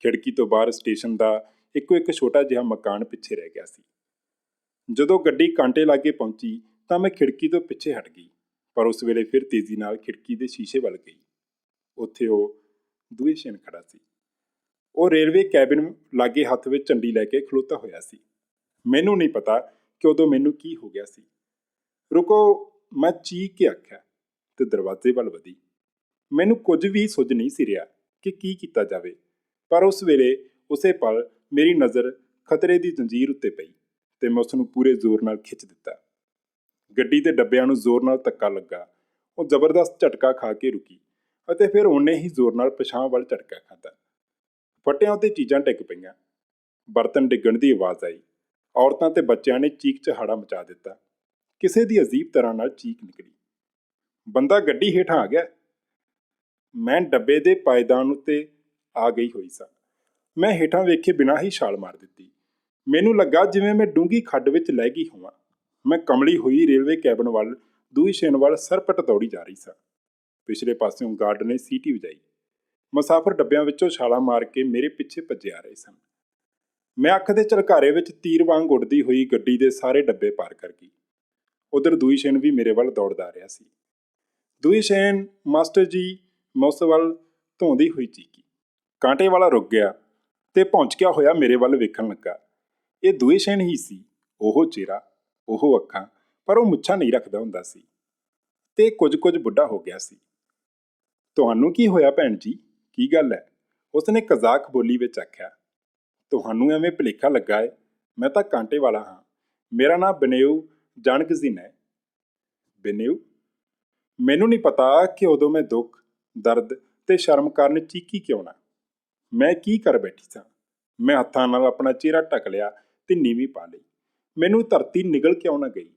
ਖਿੜਕੀ ਤੋਂ ਬਾਹਰ ਸਟੇਸ਼ਨ ਦਾ ਇੱਕੋ ਇੱਕ ਛੋਟਾ ਜਿਹਾ ਮਕਾਨ ਪਿੱਛੇ ਰਹਿ ਗਿਆ ਸੀ। ਜਦੋਂ ਗੱਡੀ ਕਾਂਟੇ ਲਾਗੇ ਪਹੁੰਚੀ ਤਾਂ ਮੈਂ ਖਿੜਕੀ ਤੋਂ ਪਿੱਛੇ ਹਟ ਗਈ, ਪਰ ਉਸ ਵੇਲੇ ਫਿਰ ਤੇਜ਼ੀ ਨਾਲ ਖਿੜਕੀ ਦੇ ਸ਼ੀਸ਼ੇ ਵੱਲ ਗਈ। ਉੱਥੇ ਉਹ ਦੂਏ ਸ਼ੇਨ ਖੜਾ ਸੀ। ਉਹ ਰੇਲਵੇ ਕੈਬਿਨ ਲਾਗੇ ਹੱਥ ਵਿੱਚ ਝੰਡੀ ਲੈ ਕੇ ਖਲੋਤਾ ਹੋਇਆ ਸੀ। ਮੈਨੂੰ ਨਹੀਂ ਪਤਾ ਕਿ ਉਦੋਂ ਮੈਨੂੰ ਕੀ ਹੋ ਗਿਆ ਸੀ। ਰੁਕੋ, ਮੈਂ ਚੀਕ ਕੇ ਆਖਿਆ ਤੇ ਦਰਵਾਜ਼ੇ ਵੱਲ ਵਧੀ। ਮੈਨੂੰ ਕੁਝ ਵੀ ਸੁੱਝ ਨਹੀਂ ਸੀ ਰਿਹਾ ਕਿ ਕੀ ਕੀਤਾ ਜਾਵੇ, ਪਰ ਉਸ ਵੇਲੇ ਉਸੇ ਪਲ ਮੇਰੀ ਨਜ਼ਰ ਖਤਰੇ ਦੀ ਜ਼ੰਜੀਰ ਉੱਤੇ ਪਈ ਤੇ ਮੈਂ ਉਸ ਨੂੰ ਪੂਰੇ ਜ਼ੋਰ ਨਾਲ ਖਿੱਚ ਦਿੱਤਾ। ਗੱਡੀ ਦੇ ਡੱਬਿਆਂ ਨੂੰ ਜ਼ੋਰ ਨਾਲ ਧੱਕਾ ਲੱਗਾ। ਉਹ ਜ਼ਬਰਦਸਤ ਝਟਕਾ ਖਾ ਕੇ ਰੁਕੀ ਅਤੇ ਫਿਰ ਉਹਨੇ ਹੀ ਜ਼ੋਰ ਨਾਲ ਪਛਾਂ ਵੱਲ ਝਟਕਾ ਖਾਧਾ। ਫਟਿਆਂ ਉੱਤੇ ਚੀਜ਼ਾਂ ਡਿੱਗ ਪਈਆਂ। ਬਰਤਨ ਡਿੱਗਣ ਦੀ ਆਵਾਜ਼ ਆਈ। ਔਰਤਾਂ ਤੇ ਬੱਚਿਆਂ ਨੇ ਚੀਕ ਚਹਾੜਾ ਮਚਾ ਦਿੱਤਾ। ਕਿਸੇ ਦੀ ਅਜੀਬ ਤਰ੍ਹਾਂ ਨਾਲ ਚੀਕ ਨਿਕਲੀ। ਬੰਦਾ ਗੱਡੀ ਹੇਠਾਂ ਆ ਗਿਆ। ਮੈਂ ਡੱਬੇ ਦੇ ਪਾਇਦਾਨ ਉੱਤੇ ਆ ਗਈ ਹੋਈ ਸਾਂ। ਮੈਂ ਹੇਠਾਂ ਵੇਖੇ ਬਿਨਾਂ ਹੀ ਛਾਲ ਮਾਰ ਦਿੱਤੀ। ਮੈਨੂੰ ਲੱਗਾ ਜਿਵੇਂ ਮੈਂ ਡੂੰਗੀ ਖੱਡ ਵਿੱਚ ਲੈ ਗਈ ਹੋਵਾਂ। ਮੈਂ ਕਮਲੀ ਹੋਈ ਰੇਲਵੇ ਕੈਬਨ ਵੱਲ, ਦੂਈ ਸ਼ੇਨ ਵੱਲ ਸਰਪਟ ਦੌੜੀ ਜਾ ਰਹੀ ਸਾਂ। ਪਿਛਲੇ ਪਾਸਿਓਂ ਗਾਰਡ ਨੇ ਸੀਟੀ ਵਜਾਈ। ਮੁਸਾਫਰ ਡੱਬਿਆਂ ਵਿੱਚੋਂ ਛਾਲਾਂ ਮਾਰ ਕੇ ਮੇਰੇ ਪਿੱਛੇ ਭੱਜੇ ਆ ਰਹੇ ਸਨ। ਮੈਂ ਅੱਖ ਦੇ ਝਲਕਾਰੇ ਵਿੱਚ ਤੀਰ ਵਾਂਗ ਉੱਡਦੀ ਹੋਈ ਗੱਡੀ ਦੇ ਸਾਰੇ ਡੱਬੇ ਪਾਰ ਕਰ ਗਈ। ਉਧਰ ਦੂਈ ਸ਼ੇਨ ਵੀ ਮੇਰੇ ਵੱਲ ਦੌੜਦਾ ਆ ਰਿਹਾ ਸੀ। ਦੂਈ ਸ਼ੇਨ ਮਾਸਟਰ ਜੀ ਮੈਂ ਵੱਲ ਧੋਂਦੀ ਹੋਈ ਚੀਕੀ। ਕਾਂਟੇ ਵਾਲਾ ਰੁਕ ਗਿਆ ਤੇ ਪਹੁੰਚਕਿਆ ਹੋਇਆ ਮੇਰੇ ਵੱਲ ਵੇਖਣ ਲੱਗਾ। ਇਹ ਦੂਈ ਸ਼ੇਨ ਹੀ ਸੀ। ਉਹ ਚਿਹਰਾ, ਉਹ ਅੱਖਾਂ, ਪਰ ਉਹ ਮੁੱਛਾਂ ਨਹੀਂ ਰੱਖਦਾ ਹੁੰਦਾ ਸੀ। ਤੇ ਕੁਝ ਕੁਝ ਬੁੱਢਾ ਹੋ ਗਿਆ ਸੀ। ਤੁਹਾਨੂੰ ਕੀ ਹੋਇਆ ਭੈਣ ਜੀ? ਕੀ ਗੱਲ ਹੈ? ਉਸਨੇ ਕਜ਼ਾਕ ਬੋਲੀ ਵਿੱਚ ਆਖਿਆ, ਤੁਹਾਨੂੰ ਐਵੇਂ ਭੁਲੇਖਾ ਲੱਗਾ ਏ, ਮੈਂ ਤਾਂ ਕਾਂਟੇ ਵਾਲਾ ਹਾਂ। ਮੇਰਾ ਨਾਮ ਬਨੇਊ ਜਾਨਗਜ਼ਿਨ ਹੈ। ਬਨੇਊ? ਮੈਨੂੰ ਨਹੀਂ ਪਤਾ ਕਿ ਉਦੋਂ ਮੈਂ ਦੁੱਖ, ਦਰਦ ਤੇ ਸ਼ਰਮ ਕਾਰਨ ਚੀਕੀ ਕਿਉਂ ਨਾ। ਮੈਂ ਕੀ ਕਰ ਬੈਠੀ ਸਾਂ? ਮੈਂ ਹੱਥਾਂ ਨਾਲ ਆਪਣਾ ਚਿਹਰਾ ਢੱਕ ਲਿਆ ਤੇ ਨੀਵੀਂ ਪਾ ਲਈ। ਮੈਨੂੰ ਧਰਤੀ ਨਿਗਲ ਕਿਉਂ ਨਾ ਗਈ?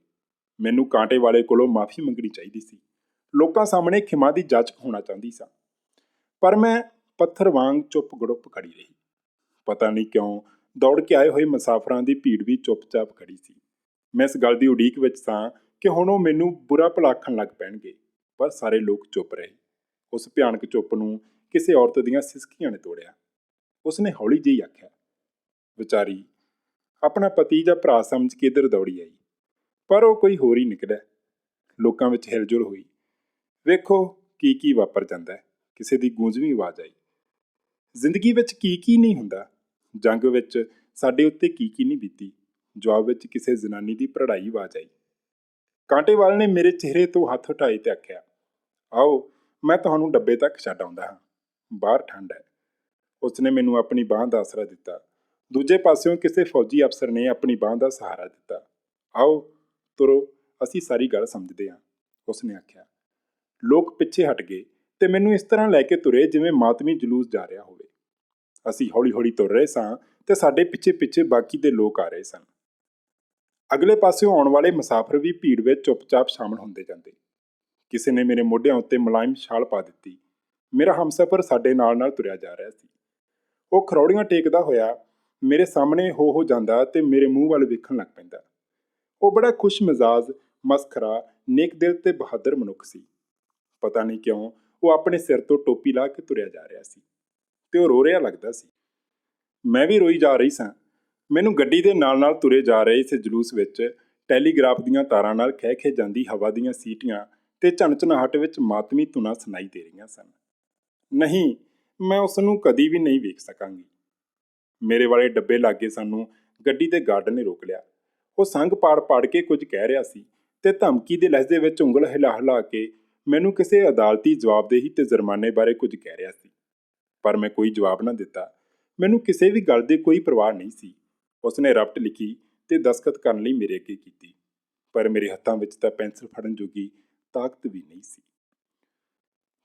ਮੈਨੂੰ ਕਾਂਟੇ ਵਾਲੇ ਕੋਲੋਂ ਮਾਫੀ ਮੰਗਣੀ ਚਾਹੀਦੀ ਸੀ। ਲੋਕਾਂ ਸਾਹਮਣੇ ਖਿਮਾ ਦੀ ਜਾਂਚ ਹੋਣਾ ਚਾਹੁੰਦੀ ਸਾਂ। ਪਰ ਮੈਂ ਪੱਥਰ ਵਾਂਗ ਚੁੱਪ ਗੜੁੱਪ ਖੜੀ ਰਹੀ। ਪਤਾ ਨਹੀਂ ਕਿਉਂ ਦੌੜ ਕੇ ਆਏ ਹੋਏ ਮੁਸਾਫਰਾਂ ਦੀ ਭੀੜ ਵੀ ਚੁੱਪਚਾਪ ਖੜੀ ਸੀ। ਮੈਂ ਇਸ ਗੱਲ ਦੀ ਉਡੀਕ ਵਿੱਚ ਸਾਂ ਕਿ ਹੁਣ ਉਹ ਮੈਨੂੰ ਬੁਰਾ ਭਲਾ ਆਖਣ ਲੱਗ ਪੈਣਗੇ, ਪਰ ਸਾਰੇ ਲੋਕ ਚੁੱਪ ਰਹੇ। ਉਸ ਭਿਆਨਕ ਚੁੱਪ ਨੂੰ ਕਿਸੇ ਔਰਤ ਦੀਆਂ ਸਿਸਕੀਆਂ ਨੇ ਤੋੜਿਆ। ਉਸਨੇ ਹੌਲੀ ਜਿਹੀ ਆਖਿਆ, ਵਿਚਾਰੀ, ਆਪਣਾ ਪਤੀ ਜਾਂ ਭਰਾ ਸਮਝ ਕੇ ਇੱਧਰ ਦੌੜੀ ਆਈ, ਪਰ ਉਹ ਕੋਈ ਹੋਰ ਹੀ ਨਿਕਲਿਆ। ਲੋਕਾਂ ਵਿੱਚ ਹਿਲਜੁਲ ਹੋਈ। ਵੇਖੋ ਕੀ ਕੀ ਵਾਪਰ ਜਾਂਦਾ ਹੈ। ਕਿਸੇ ਦੀ ਗੂੰਜਵੀਂ ਆਵਾਜ਼ ਆਈ। ਜ਼ਿੰਦਗੀ ਵਿੱਚ ਕੀ ਕੀ ਨਹੀਂ ਹੁੰਦਾ? ਜੰਗ ਵਿੱਚ ਸਾਡੇ ਉੱਤੇ ਕੀ ਕੀ ਨਹੀਂ ਬੀਤੀ? ਜਵਾਬ ਵਿੱਚ ਕਿਸੇ ਜ਼ਨਾਨੀ ਦੀ ਭਰੜਾਈ ਆਵਾਜ਼ ਆਈ। ਕਾਂਟੇਵਾਲ ਨੇ ਮੇਰੇ ਚਿਹਰੇ ਤੋਂ ਹੱਥ ਹਟਾਏ ਤੇ ਆਖਿਆ, ਆਓ, ਮੈਂ ਤੁਹਾਨੂੰ ਡੱਬੇ ਤੱਕ ਛੱਡ ਆਉਂਦਾ ਹਾਂ। ਬਾਹਰ ਠੰਡ ਹੈ। ਉਸਨੇ ਮੈਨੂੰ ਆਪਣੀ ਬਾਹ ਦਾ ਆਸਰਾ ਦਿੱਤਾ। ਦੂਜੇ ਪਾਸਿਓਂ ਕਿਸੇ ਫੌਜੀ ਅਫਸਰ ਨੇ ਆਪਣੀ ਬਾਹ ਦਾ ਸਹਾਰਾ ਦਿੱਤਾ। ਆਓ, ਤੁਰੋ, ਅਸੀਂ ਸਾਰੀ ਗੱਲ ਸਮਝਦੇ ਹਾਂ। ਉਸਨੇ ਆਖਿਆ। ਲੋਕ ਪਿੱਛੇ ਹਟ ਗਏ। ਤੇ ਮੈਨੂੰ ਇਸ ਤਰ੍ਹਾਂ ਲੈ ਕੇ ਤੁਰੇ ਜਿਵੇਂ ਮਾਤਮੀ ਜਲੂਸ ਜਾ ਰਿਹਾ ਹੋਵੇ। ਅਸੀਂ ਹੌਲੀ-ਹੌਲੀ ਤੁਰ ਰਹੇ ਸਾਂ ਤੇ ਸਾਡੇ ਪਿੱਛੇ-ਪਿੱਛੇ ਬਾਕੀ ਦੇ ਲੋਕ ਆ ਰਹੇ ਸਨ। ਅਗਲੇ ਪਾਸਿਓਂ ਆਉਣ ਵਾਲੇ ਮੁਸਾਫਰ ਵੀ ਭੀੜ ਵਿੱਚ ਚੁੱਪਚਾਪ ਸ਼ਾਮਲ ਹੁੰਦੇ ਜਾਂਦੇ। ਕਿਸੇ ਨੇ ਮੇਰੇ ਮੋਢਿਆਂ ਉੱਤੇ ਮੁਲਾਇਮ ਛਾਲ ਪਾ ਦਿੱਤੀ। ਮੇਰਾ ਹਮਸਫਰ ਸਾਡੇ ਨਾਲ-ਨਾਲ ਤੁਰਿਆ ਜਾ ਰਿਹਾ ਸੀ। ਉਹ ਖਰੌੜੀਆਂ ਟੇਕਦਾ ਹੋਇਆ ਮੇਰੇ ਸਾਹਮਣੇ ਹੋ ਹੋ ਜਾਂਦਾ ਤੇ ਮੇਰੇ ਮੂੰਹ ਵੱਲ ਵੇਖਣ ਲੱਗ ਪੈਂਦਾ। ਉਹ ਬੜਾ ਖੁਸ਼ ਮਿਜ਼ਾਜ ਮਸਖਰਾ, ਨੇਕ ਦਿਲ ਤੇ ਬਹਾਦਰ ਮਨੁੱਖ ਸੀ। ਪਤਾ ਨਹੀਂ ਕਿਉਂ ਉਹ ਆਪਣੇ ਸਿਰ ਤੋਂ ਟੋਪੀ ਲਾ ਕੇ ਤੁਰਿਆ ਜਾ ਰਿਹਾ ਸੀ ਤੇ ਉਹ ਰੋ ਰਿਹਾ ਲੱਗਦਾ ਸੀ। ਮੈਂ ਵੀ ਰੋਈ ਜਾ ਰਹੀ ਸਾਂ। ਮੈਨੂੰ ਗੱਡੀ ਦੇ ਨਾਲ-ਨਾਲ ਤੁਰੇ ਜਾ ਰਹੇ ਇਸ ਜਲੂਸ ਵਿੱਚ। ਟੈਲੀਗ੍ਰਾਫ ਦੀਆਂ ਤਾਰਾਂ ਨਾਲ ਖਹਿ ਖਹਿ ਜਾਂਦੀ ਹਵਾ ਦੀਆਂ ਸੀਟੀਆਂ ਤੇ ਝਣਝਣਾਹਟ ਵਿੱਚ ਮਾਤਮੀ ਧੁਨਾਂ ਸੁਣਾਈ ਦੇ ਰਹੀਆਂ ਸਨ। ਨਹੀਂ, ਮੈਂ ਉਸ ਨੂੰ ਕਦੀ ਵੀ ਨਹੀਂ ਵੇਖ ਸਕਾਂਗੀ। ਮੇਰੇ ਵਾਲੇ ਡੱਬੇ ਲਾਗੇ ਸਾਨੂੰ ਗੱਡੀ ਦੇ ਗਾਰਡ ਨੇ ਰੋਕ ਲਿਆ। ਉਹ ਸੰਗ ਪਾੜ-ਪਾੜ ਕੇ ਕੁਝ ਕਹਿ ਰਿਹਾ ਸੀ ਤੇ ਧਮਕੀ ਦੇ ਲਹਿਜੇ ਵਿੱਚ ਉਂਗਲ ਹਿਲਾ-ਹਿਲਾ ਕੇ ਮੈਨੂੰ ਕਿਸੇ ਅਦਾਲਤੀ ਜਵਾਬਦੇਹੀ ਤੇ ਜੁਰਮਾਨੇ ਬਾਰੇ ਕੁਝ ਕਹਿ ਰਿਹਾ ਸੀ। ਪਰ ਮੈਂ ਕੋਈ ਜਵਾਬ ਨਾ ਦਿੱਤਾ। ਮੈਨੂੰ ਕਿਸੇ ਵੀ ਗੱਲ ਦੀ ਕੋਈ ਪਰਵਾਹ ਨਹੀਂ ਸੀ। ਉਸਨੇ ਰਪਟ ਲਿਖੀ ਤੇ ਦਸਖਤ ਕਰਨ ਲਈ ਮੇਰੇ ਅੱਗੇ ਕੀਤੀ। ਪਰ ਮੇਰੇ ਹੱਥਾਂ ਵਿੱਚ ਤਾਂ ਪੈਨਸਲ ਫੜਨ ਜੋਗੀ ਤਾਕਤ ਵੀ ਨਹੀਂ ਸੀ।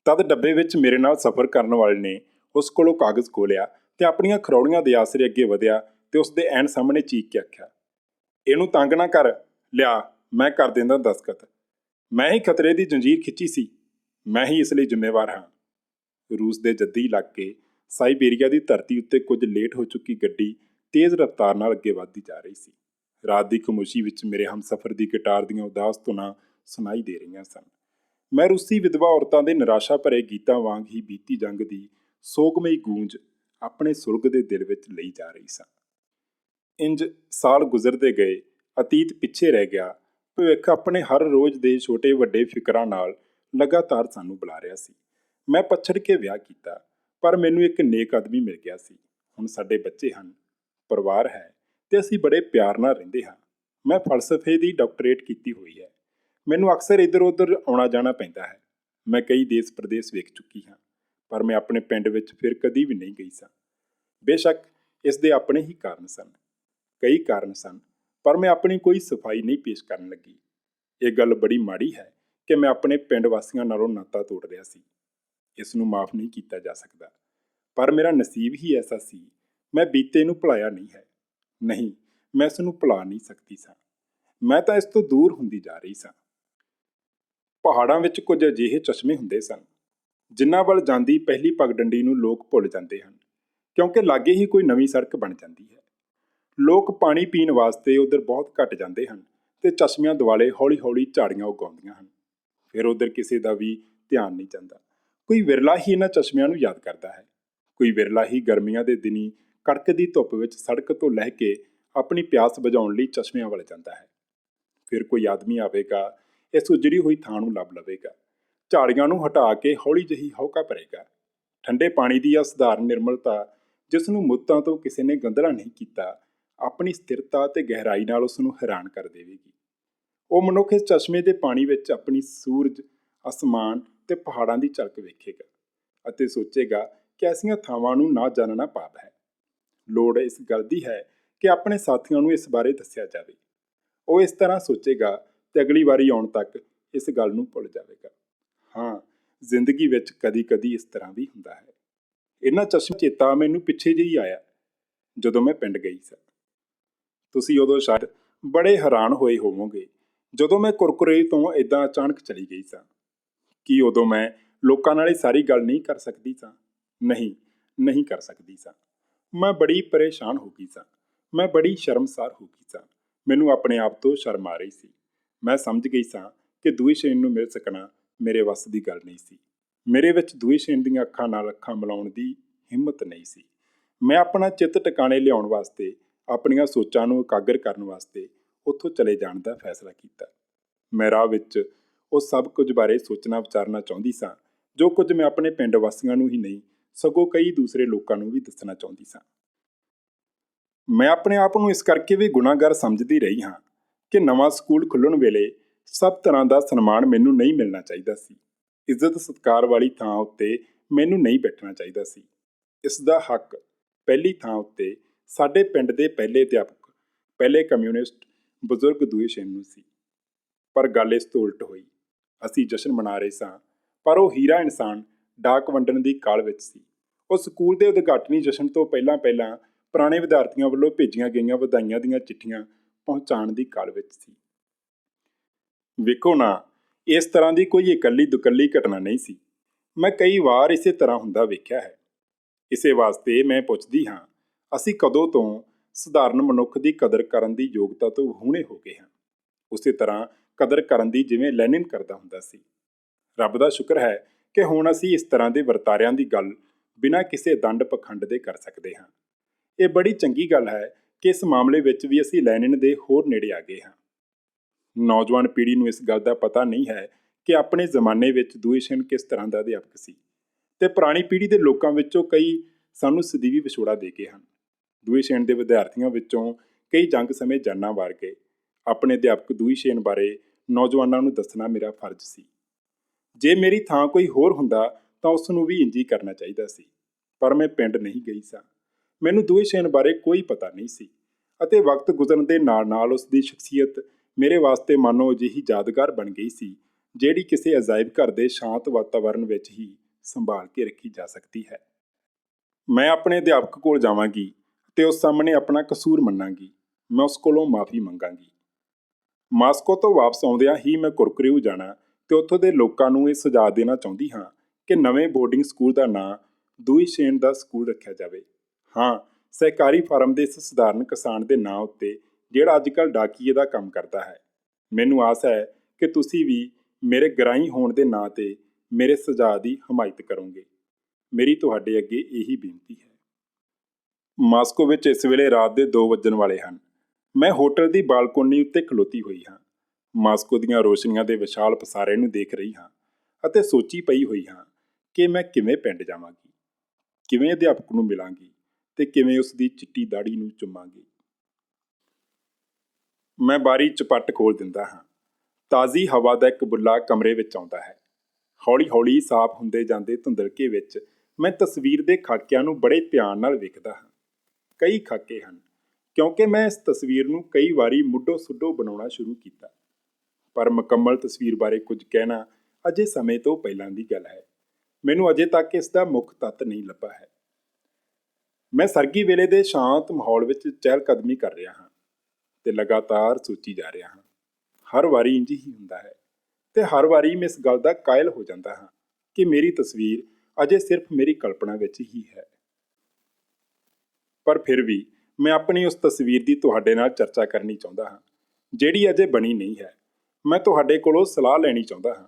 ਤਦ ਡੱਬੇ ਵਿੱਚ ਮੇਰੇ ਨਾਲ ਸਫ਼ਰ ਕਰਨ ਵਾਲੇ ਨੇ ਉਸ ਕੋਲੋਂ ਕਾਗਜ਼ ਖੋਲਿਆ ਤੇ ਆਪਣੀਆਂ ਖਰੌੜੀਆਂ ਦੇ ਆਸਰੇ ਅੱਗੇ ਵਧਿਆ ਤੇ ਉਸ ਦੇ ਐਨ ਸਾਹਮਣੇ ਚੀਕ ਕੇ ਆਖਿਆ, ਇਹਨੂੰ ਤੰਗ ਨਾ ਕਰ। ਲਿਆ, ਮੈਂ ਕਰ ਦਿੰਦਾ ਦਸਖਤ। ਮੈਂ ਹੀ ਖਤਰੇ ਦੀ ਜੰਜੀਰ ਖਿੱਚੀ ਸੀ। ਮੈਂ ਹੀ ਇਸ ਲਈ ਜ਼ਿੰਮੇਵਾਰ ਹਾਂ। ਰੂਸ ਦੇ ਜੱਦੀ ਇਲਾਕੇ ਸਾਈਬੇਰੀਆ ਦੀ ਧਰਤੀ ਉੱਤੇ ਕੁਝ ਲੇਟ ਹੋ ਚੁੱਕੀ ਗੱਡੀ ਤੇਜ਼ ਰਫ਼ਤਾਰ ਨਾਲ ਅੱਗੇ ਵਧਦੀ ਜਾ ਰਹੀ ਸੀ। ਰਾਤ ਦੀ ਖਾਮੋਸ਼ੀ ਵਿੱਚ ਮੇਰੇ ਹਮਸਫਰ ਦੀ ਗਿਟਾਰ ਦੀਆਂ ਉਦਾਸ ਧੁਨਾਂ ਸੁਣਾਈ ਦੇ ਰਹੀਆਂ ਸਨ। ਮੈਂ ਰੂਸੀ ਵਿਧਵਾ ਔਰਤਾਂ ਦੇ ਨਿਰਾਸ਼ਾ ਭਰੇ ਗੀਤਾਂ ਵਾਂਗ ਹੀ ਬੀਤੀ ਜੰਗ ਦੀ ਸੋਗਮਈ ਗੂੰਜ ਆਪਣੇ ਸੁਰਗ ਦੇ ਦਿਲ ਵਿੱਚ ਲਈ ਜਾ ਰਹੀ ਸਾਂ। ਇੰਜ ਸਾਲ ਗੁਜ਼ਰਦੇ ਗਏ, ਅਤੀਤ ਪਿੱਛੇ ਰਹਿ ਗਿਆ ਭਵਿੱਖ ਆਪਣੇ ਹਰ ਰੋਜ਼ ਦੇ ਛੋਟੇ ਵੱਡੇ ਫਿਕਰਾਂ ਨਾਲ ਲਗਾਤਾਰ ਸਾਨੂੰ ਬੁਲਾ ਰਿਹਾ ਸੀ। ਮੈਂ ਪਛੜ ਕੇ ਵਿਆਹ ਕੀਤਾ, ਪਰ ਮੈਨੂੰ ਇੱਕ ਨੇਕ ਆਦਮੀ ਮਿਲ ਗਿਆ ਸੀ। ਹੁਣ ਸਾਡੇ ਬੱਚੇ ਹਨ, ਪਰਿਵਾਰ ਹੈ ਤੇ ਅਸੀਂ ਬੜੇ ਪਿਆਰ ਨਾਲ ਰਹਿੰਦੇ ਹਾਂ। ਮੈਂ ਫਲਸਫੇ ਦੀ ਡਾਕਟਰੇਟ ਕੀਤੀ ਹੋਈ ਹੈ। ਮੈਨੂੰ ਅਕਸਰ ਇੱਧਰ-ਉੱਧਰ ਆਉਣਾ ਜਾਣਾ ਪੈਂਦਾ ਹੈ। ਮੈਂ ਕਈ ਦੇਸ਼ ਪ੍ਰਦੇਸ਼ ਵੇਖ ਚੁੱਕੀ ਹਾਂ, ਪਰ ਮੈਂ ਆਪਣੇ ਪਿੰਡ ਵਿੱਚ ਫਿਰ ਕਦੀ ਵੀ ਨਹੀਂ ਗਈ ਸਾਂ। ਬੇਸ਼ੱਕ ਇਸ ਦੇ ਆਪਣੇ ਹੀ ਕਾਰਨ ਸਨ। ਕਈ ਕਾਰਨ ਸਨ ਪਰ ਮੈਂ ਆਪਣੀ ਕੋਈ ਸਫ਼ਾਈ ਨਹੀਂ ਪੇਸ਼ ਕਰਨ ਲੱਗੀ। ਇਹ ਗੱਲ ਬੜੀ ਮਾੜੀ ਹੈ ਕਿ ਮੈਂ ਆਪਣੇ ਪਿੰਡ ਵਾਸੀਆਂ ਨਾਲੋਂ ਨਾਤਾ ਤੋੜ ਰਿਹਾ ਸੀ। ਇਸ ਨੂੰ ਮਾਫ ਨਹੀਂ ਕੀਤਾ ਜਾ ਸਕਦਾ। ਪਰ ਮੇਰਾ ਨਸੀਬ ਹੀ ਐਸਾ ਸੀ, ਮੈਂ ਬੀਤੇ ਨੂੰ ਭੁਲਾਇਆ ਨਹੀਂ ਹੈ। ਨਹੀਂ, ਮੈਂ ਇਸ ਨੂੰ ਭੁਲਾ ਨਹੀਂ ਸਕਦੀ ਸਾਂ। ਮੈਂ ਤਾਂ ਇਸ ਤੋਂ ਦੂਰ ਹੁੰਦੀ ਜਾ ਰਹੀ ਸਾਂ। ਪਹਾੜਾਂ ਵਿੱਚ ਕੁਝ ਅਜਿਹੇ ਚਸ਼ਮੇ ਹੁੰਦੇ ਸਨ, ਜਿਨ੍ਹਾਂ ਵੱਲ ਜਾਂਦੀ ਪਹਿਲੀ ਪਗਡੰਡੀ ਨੂੰ ਲੋਕ ਭੁੱਲ ਜਾਂਦੇ ਹਨ, ਕਿਉਂਕਿ ਲਾਗੇ ਹੀ ਕੋਈ ਨਵੀਂ ਸੜਕ ਬਣ ਜਾਂਦੀ ਹੈ। ਲੋਕ ਪਾਣੀ ਪੀਣ ਵਾਸਤੇ ਉਧਰ ਬਹੁਤ ਘੱਟ ਜਾਂਦੇ ਹਨ ਤੇ ਚਸ਼ਮਿਆਂ ਦੁਆਲੇ ਹੌਲੀ-ਹੌਲੀ ਝਾੜੀਆਂ ਉਗਾਉਂਦੀਆਂ ਹਨ। ਫਿਰ ਉਧਰ ਕਿਸੇ ਦਾ ਵੀ ਧਿਆਨ ਨਹੀਂ ਜਾਂਦਾ। ਕੋਈ ਵਿਰਲਾ ਹੀ ਇਹਨਾਂ ਚਸ਼ਮਿਆਂ ਨੂੰ ਯਾਦ ਕਰਦਾ ਹੈ। ਕੋਈ ਵਿਰਲਾ ਹੀ ਗਰਮੀਆਂ ਦੇ ਦਿਨੀ ਕੜਕਦੀ ਧੁੱਪ ਵਿੱਚ ਸੜਕ ਤੋਂ ਲਹਿ ਕੇ ਆਪਣੀ ਪਿਆਸ ਬੁਝਾਉਣ ਲਈ ਚਸ਼ਮਿਆਂ ਵੱਲ ਜਾਂਦਾ ਹੈ। ਫਿਰ ਕੋਈ ਆਦਮੀ ਆਵੇਗਾ, ਇਸ ਉਜੜੀ ਹੋਈ ਥਾਂ ਨੂੰ ਲੱਭ ਲਵੇਗਾ। ਝਾੜੀਆਂ ਨੂੰ ਹਟਾ ਕੇ ਹੌਲੀ ਜਿਹੀ ਹੌਕਾ ਭਰੇਗਾ। ਠੰਡੇ ਪਾਣੀ ਦੀ ਆ ਸਧਾਰਨ ਨਿਰਮਲਤਾ ਜਿਸ ਨੂੰ ਮੁੱਤਾਂ ਤੋਂ ਕਿਸੇ ਨੇ ਗੰਧਲਾ ਨਹੀਂ ਕੀਤਾ ਆਪਣੀ ਸਥਿਰਤਾ ਤੇ ਗਹਿਰਾਈ ਨਾਲ ਉਸ ਨੂੰ ਹੈਰਾਨ ਕਰ ਦੇਵੇਗੀ। ਉਹ ਮਨੁੱਖ ਇਸ ਚਸ਼ਮੇ ਦੇ ਪਾਣੀ ਵਿੱਚ ਆਪਣੀ ਸੂਰਜ, ਅਸਮਾਨ ਤੇ ਪਹਾੜਾਂ ਦੀ ਝਲਕ ਵੇਖੇਗਾ ਅਤੇ ਸੋਚੇਗਾ ਕਿ ਐਸੀਆਂ ਥਾਵਾਂ ਨੂੰ ਨਾ ਜਾਣਨਾ ਪਾਪ ਹੈ। ਲੋੜ ਇਸ ਗੱਲ ਦੀ ਹੈ ਕਿ ਆਪਣੇ ਸਾਥੀਆਂ ਨੂੰ ਇਸ ਬਾਰੇ ਦੱਸਿਆ ਜਾਵੇ। ਉਹ ਇਸ ਤਰ੍ਹਾਂ ਸੋਚੇਗਾ ਤੇ ਅਗਲੀ ਵਾਰੀ ਆਉਣ ਤੱਕ ਇਸ ਗੱਲ ਨੂੰ ਭੁੱਲ ਜਾਵੇਗਾ। ਹਾਂ, ਜ਼ਿੰਦਗੀ ਵਿੱਚ ਕਦੀ-ਕਦੀ ਇਸ ਤਰ੍ਹਾਂ ਵੀ ਹੁੰਦਾ ਹੈ। ਇਹਨਾਂ ਚਸ਼ਮ ਚੇਤਾ ਮੈਨੂੰ ਪਿੱਛੇ ਜਿਹੀ ਆਇਆ ਜਦੋਂ ਮੈਂ ਪਿੰਡ ਗਈ ਸਾਂ। ਤੁਸੀਂ ਉਦੋਂ ਸ਼ਾਇਦ ਬੜੇ ਹੈਰਾਨ ਹੋਏ ਹੋਵੋਗੇ, ਜਦੋਂ ਮੈਂ ਕੁਰਕੁਰੇ ਤੋਂ ਇਦਾਂ ਅਚਾਨਕ ਚਲੀ ਗਈ ਸਾਂ। ਕੀ ਉਦੋਂ ਮੈਂ ਲੋਕਾਂ ਨਾਲ ਇਹ ਸਾਰੀ ਗੱਲ ਨਹੀਂ ਕਰ ਸਕਦੀ ਸਾਂ? ਨਹੀਂ ਨਹੀਂ ਕਰ ਸਕਦੀ ਸਾਂ। ਮੈਂ ਬੜੀ ਪਰੇਸ਼ਾਨ ਹੋ ਗਈ ਸਾਂ। ਮੈਂ ਬੜੀ ਸ਼ਰਮਸਾਰ ਹੋ ਗਈ ਸਾਂ। ਮੈਨੂੰ ਆਪਣੇ ਆਪ ਤੋਂ ਸ਼ਰਮ ਆ ਰਹੀ ਸੀ। ਮੈਂ ਸਮਝ ਗਈ ਸਾਂ ਕਿ ਦੂਈ ਸ਼ੇਨ ਨੂੰ ਮਿਲ ਸਕਣਾ ਮੇਰੇ ਵੱਸ ਦੀ ਗੱਲ ਨਹੀਂ ਸੀ। ਮੇਰੇ ਵਿੱਚ ਦੂਈ ਸ਼ੇਨ ਦੀਆਂ ਅੱਖਾਂ ਨਾਲ ਅੱਖਾਂ ਮਿਲਾਉਣ ਦੀ ਹਿੰਮਤ ਨਹੀਂ ਸੀ। ਮੈਂ ਆਪਣਾ ਚਿੱਤ ਟਿਕਾਣੇ ਲਿਆਉਣ ਵਾਸਤੇ ਆਪਣੀਆਂ ਸੋਚਾਂ ਨੂੰ ਇਕਾਗਰ ਕਰਨ ਵਾਸਤੇ ਉੱਥੋਂ ਚਲੇ ਜਾਣ ਦਾ ਫੈਸਲਾ ਕੀਤਾ। ਮੈਂ ਰਾਹ ਵਿੱਚ ਉਹ ਸਭ ਕੁਝ ਬਾਰੇ ਸੋਚਣਾ ਵਿਚਾਰਨਾ ਚਾਹੁੰਦੀ ਸਾਂ, ਜੋ ਕੁਝ ਮੈਂ ਆਪਣੇ ਪਿੰਡ ਵਾਸੀਆਂ ਨੂੰ ਹੀ ਨਹੀਂ, ਸਗੋਂ ਕਈ ਦੂਸਰੇ ਲੋਕਾਂ ਨੂੰ ਵੀ ਦੱਸਣਾ ਚਾਹੁੰਦੀ ਸਾਂ। ਮੈਂ ਆਪਣੇ ਆਪ ਨੂੰ ਇਸ ਕਰਕੇ ਵੀ ਗੁਨਾਹਗਰ ਸਮਝਦੀ ਰਹੀ ਹਾਂ ਕਿ ਨਵਾਂ ਸਕੂਲ ਖੁੱਲਣ ਵੇਲੇ ਸਭ ਤਰ੍ਹਾਂ ਦਾ ਸਨਮਾਨ ਮੈਨੂੰ ਨਹੀਂ ਮਿਲਣਾ ਚਾਹੀਦਾ ਸੀ। ਇੱਜ਼ਤ ਸਤਕਾਰ ਵਾਲੀ ਥਾਂ ਉੱਤੇ ਮੈਨੂੰ ਨਹੀਂ ਬੈਠਣਾ ਚਾਹੀਦਾ ਸੀ। ਇਸ ਦਾ ਹੱਕ ਪਹਿਲੀ ਥਾਂ ਉੱਤੇ ਸਾਡੇ ਪਿੰਡ ਦੇ ਪਹਿਲੇ ਅਧਿਆਪਕ, ਪਹਿਲੇ ਕਮਿਊਨਿਸਟ ਬਜ਼ੁਰਗ ਦੂਏ ਸ਼ੇਨ ਸੀ। ਪਰ ਗੱਲ ਇਸ ਤੋਂ ਉਲਟ ਹੋਈ। ਅਸੀਂ ਜਸ਼ਨ ਮਨਾ ਰਹੇ ਸਾਂ, ਪਰ ਉਹ ਹੀਰਾ ਇਨਸਾਨ ਡਾਕ ਵੰਡਣ ਦੀ ਕਾਲ ਵਿੱਚ ਸੀ। ਉਹ ਸਕੂਲ ਦੇ ਉਦਘਾਟਨੀ ਜਸ਼ਨ ਤੋਂ ਪਹਿਲਾਂ ਪਹਿਲਾਂ ਪੁਰਾਣੇ ਵਿਦਿਆਰਥੀਆਂ ਵੱਲੋਂ ਭੇਜੀਆਂ ਗਈਆਂ ਵਧਾਈਆਂ ਦੀਆਂ ਚਿੱਠੀਆਂ ਪਹੁੰਚਾਉਣ ਦੀ ਕਾਲ ਵਿੱਚ ਸੀ। ਵੇਖੋ ਨਾ, ਇਸ ਤਰ੍ਹਾਂ ਦੀ ਕੋਈ ਇਕੱਲੀ ਦੁਕੱਲੀ ਘਟਨਾ ਨਹੀਂ ਸੀ। ਮੈਂ ਕਈ ਵਾਰ ਇਸੇ ਤਰ੍ਹਾਂ ਹੁੰਦਾ ਵੇਖਿਆ ਹੈ। ਇਸੇ ਵਾਸਤੇ ਮੈਂ ਪੁੱਛਦੀ ਹਾਂ ਅਸੀਂ ਕਦੋਂ ਤੋਂ ਸਧਾਰਨ ਮਨੁੱਖ ਦੀ ਕਦਰ ਕਰਨ ਦੀ ਯੋਗਤਾ ਤੋਂ ਹੁਣੇ ਹੋ ਗਏ ਹਾਂ। ਉਸੇ ਤਰ੍ਹਾਂ ਕਦਰ ਕਰਨ ਦੀ ਜਿਵੇਂ ਲੈਨਿਨ ਕਰਦਾ ਹੁੰਦਾ ਸੀ। ਰੱਬ ਦਾ ਸ਼ੁਕਰ ਹੈ ਕਿ ਹੁਣ ਅਸੀਂ ਇਸ ਤਰ੍ਹਾਂ ਦੇ ਵਰਤਾਰਿਆਂ ਦੀ ਗੱਲ ਬਿਨਾਂ ਕਿਸੇ ਦੰਡ ਪਖੰਡ ਦੇ ਕਰ ਸਕਦੇ ਹਾਂ। ਇਹ ਬੜੀ ਚੰਗੀ ਗੱਲ ਹੈ ਕਿ ਇਸ ਮਾਮਲੇ ਵਿੱਚ ਵੀ ਅਸੀਂ ਲੈਨਿਨ ਦੇ ਹੋਰ ਨੇੜੇ ਆ ਗਏ ਹਾਂ। ਨੌਜਵਾਨ ਪੀੜ੍ਹੀ ਨੂੰ ਇਸ ਗੱਲ ਦਾ ਪਤਾ ਨਹੀਂ ਹੈ ਕਿ ਆਪਣੇ ਜ਼ਮਾਨੇ ਵਿੱਚ ਦੂਏਸ਼ਨ ਕਿਸ ਤਰ੍ਹਾਂ ਦਾ ਅਧਿਆਪਕ ਸੀ। ਤੇ ਪੁਰਾਣੀ ਪੀੜ੍ਹੀ ਦੇ ਲੋਕਾਂ ਵਿੱਚੋਂ ਕਈ ਸਾਨੂੰ ਸਦੀਵੀ ਵਿਛੋੜਾ ਦੇ ਗਏ ਹਨ। ਦੂਏਸ਼ਨ ਦੇ ਵਿਦਿਆਰਥੀਆਂ ਵਿੱਚੋਂ ਕਈ ਜੰਗ ਸਮੇਂ ਜਾਨਾਂ ਵਾਰ ਗਏ। ਆਪਣੇ ਅਧਿਆਪਕ ਦੂਈਸ਼ੇਨ ਬਾਰੇ ਨੌਜਵਾਨਾਂ ਨੂੰ ਦੱਸਣਾ ਮੇਰਾ ਫਰਜ਼ ਸੀ। ਜੇ ਮੇਰੀ ਥਾਂ ਕੋਈ ਹੋਰ ਹੁੰਦਾ ਤਾਂ ਉਸ ਨੂੰ ਵੀ ਇੰਜ ਹੀ ਕਰਨਾ ਚਾਹੀਦਾ ਸੀ, ਪਰ ਮੈਂ ਪਿੰਡ ਨਹੀਂ ਗਈ ਸਾਂ। ਮੈਨੂੰ ਦੂਈਸ਼ੇਨ ਬਾਰੇ ਕੋਈ ਪਤਾ ਨਹੀਂ ਸੀ ਅਤੇ ਵਕਤ ਗੁਜ਼ਰਨ ਦੇ ਨਾਲ-ਨਾਲ ਉਸ ਦੀ ਸ਼ਖਸੀਅਤ ਮੇਰੇ ਵਾਸਤੇ ਮਾਨੋ ਅਜਿਹੀ ਯਾਦਗਾਰ ਬਣ ਗਈ ਸੀ, ਜਿਹੜੀ ਕਿਸੇ ਅਜਾਇਬ ਘਰ ਦੇ ਸ਼ਾਂਤ ਵਾਤਾਵਰਣ ਵਿੱਚ ਹੀ ਸੰਭਾਲ ਕੇ ਰੱਖੀ ਜਾ ਸਕਦੀ ਹੈ। ਮੈਂ ਆਪਣੇ ਅਧਿਆਪਕ ਕੋਲ ਜਾਵਾਂਗੀ ਤੇ ਉਸ ਸਾਹਮਣੇ ਆਪਣਾ ਕਸੂਰ ਮੰਨਾਂਗੀ। ਮੈਂ ਉਸ ਕੋਲੋਂ ਮਾਫੀ ਮੰਗਾਂਗੀ। ਮਾਸਕੋ ਤੋਂ ਵਾਪਸ ਆਉਂਦਿਆਂ ਹੀ ਮੈਂ ਕੁਰਕਰਿਊ ਜਾਣਾ ਤੇ ਉੱਥੋਂ ਦੇ ਲੋਕਾਂ ਨੂੰ ਇਹ ਸੁਝਾਅ ਦੇਣਾ ਚਾਹੁੰਦੀ ਹਾਂ ਕਿ ਨਵੇਂ ਬੋਰਡਿੰਗ ਸਕੂਲ ਦਾ ਨਾਂ ਦੂਈ ਸ਼ੇਨ ਦਾ ਸਕੂਲ ਰੱਖਿਆ ਜਾਵੇ। ਹਾਂ, ਸਹਿਕਾਰੀ ਫਾਰਮ ਦੇ ਇਸ ਸਧਾਰਨ ਕਿਸਾਨ ਦੇ ਨਾਂ ਉੱਤੇ ਜਿਹੜਾ ਅੱਜਕੱਲ ਡਾਕੀਏ ਦਾ ਕੰਮ ਕਰਦਾ ਹੈ। ਮੈਨੂੰ ਆਸ ਹੈ ਕਿ ਤੁਸੀਂ ਵੀ ਮੇਰੇ ਗਰਾਈ ਹੋਣ ਦੇ ਨਾਂ ਤੇ ਮੇਰੇ ਸੁਝਾਅ ਦੀ ਹਮਾਇਤ ਕਰੋਗੇ। ਮੇਰੀ ਤੁਹਾਡੇ ਅੱਗੇ ਇਹੀ ਬੇਨਤੀ ਹੈ। ਮਾਸਕੋ ਵਿੱਚ ਇਸ ਵੇਲੇ ਰਾਤ ਦੇ 2 ਵੱਜਣ ਵਾਲੇ ਹਨ। ਮੈਂ ਹੋਟਲ ਦੀ ਬਾਲਕੋਨੀ ਉੱਤੇ ਖਲੋਤੀ ਹੋਈ ਹਾਂ। ਮਾਸਕੋ ਦੀਆਂ ਰੋਸ਼ਨੀਆਂ ਦੇ ਵਿਸ਼ਾਲ ਪਸਾਰੇ ਨੂੰ ਦੇਖ ਰਹੀ ਹਾਂ ਅਤੇ ਸੋਚੀ ਪਈ ਹੋਈ ਹਾਂ ਕਿ ਮੈਂ ਕਿਵੇਂ ਪਿੰਡ ਜਾਵਾਂਗੀ, ਕਿਵੇਂ ਅਧਿਆਪਕ ਨੂੰ ਮਿਲਾਂਗੀ ਤੇ ਕਿਵੇਂ ਉਸ ਦੀ ਚਿੱਟੀ ਦਾੜੀ ਨੂੰ ਚੁੰਮਾਂਗੀ। ਮੈਂ ਬਾਰੀ ਚਪੱਟ ਖੋਲ ਦਿੰਦਾ ਹਾਂ। ਤਾਜ਼ੀ ਹਵਾ ਦਾ ਇੱਕ ਬੁੱਲਾ ਕਮਰੇ ਵਿੱਚ ਆਉਂਦਾ ਹੈ। ਹੌਲੀ-ਹੌਲੀ ਸਾਫ਼ ਹੁੰਦੇ ਜਾਂਦੇ ਧੁੰਦਲਕੇ ਵਿੱਚ ਮੈਂ ਤਸਵੀਰ ਦੇ ਖਾਕਿਆਂ ਨੂੰ ਬੜੇ ਧਿਆਨ ਨਾਲ ਵੇਖਦਾ ਹਾਂ। ਕਈ ਖਾਕੇ ਹਨ, ਕਿਉਂਕਿ ਮੈਂ ਇਸ ਤਸਵੀਰ ਨੂੰ ਕਈ ਵਾਰੀ ਮੁੱਢੋ ਸੁੱਡੋ ਬਣਾਉਣਾ ਸ਼ੁਰੂ ਕੀਤਾ। ਪਰ ਮੁਕੰਮਲ ਤਸਵੀਰ ਬਾਰੇ ਕੁਝ ਕਹਿਣਾ ਅਜੇ ਸਮੇਂ ਤੋਂ ਪਹਿਲਾਂ ਦੀ ਗੱਲ ਹੈ। ਮੈਨੂੰ ਅਜੇ ਤੱਕ ਇਸ ਦਾ ਮੁੱਖ ਤੱਤ ਨਹੀਂ ਲੱਭਾ ਹੈ। ਮੈਂ ਸਰਗੀ ਵੇਲੇ ਦੇ ਸ਼ਾਂਤ ਮਾਹੌਲ ਵਿੱਚ ਚਹਿਲ ਕਦਮੀ ਕਰ ਰਿਹਾ ਹਾਂ ਤੇ ਲਗਾਤਾਰ ਸੋਚੀ ਜਾ ਰਿਹਾ ਹਾਂ। ਹਰ ਵਾਰੀ ਇੰਜ ਹੀ ਹੁੰਦਾ ਹੈ ਤੇ ਹਰ ਵਾਰੀ ਮੈਂ ਇਸ ਗੱਲ ਦਾ ਕਾਇਲ ਹੋ ਜਾਂਦਾ ਹਾਂ ਕਿ ਮੇਰੀ ਤਸਵੀਰ ਅਜੇ ਸਿਰਫ ਮੇਰੀ ਕਲਪਨਾ ਵਿੱਚ ਹੀ ਹੈ। ਪਰ ਫਿਰ ਵੀ ਮੈਂ ਆਪਣੀ ਉਸ ਤਸਵੀਰ ਦੀ ਤੁਹਾਡੇ ਨਾਲ ਚਰਚਾ ਕਰਨੀ ਚਾਹੁੰਦਾ ਹਾਂ, ਜਿਹੜੀ ਅਜੇ ਬਣੀ ਨਹੀਂ ਹੈ। ਮੈਂ ਤੁਹਾਡੇ ਕੋਲੋਂ ਸਲਾਹ ਲੈਣੀ ਚਾਹੁੰਦਾ ਹਾਂ।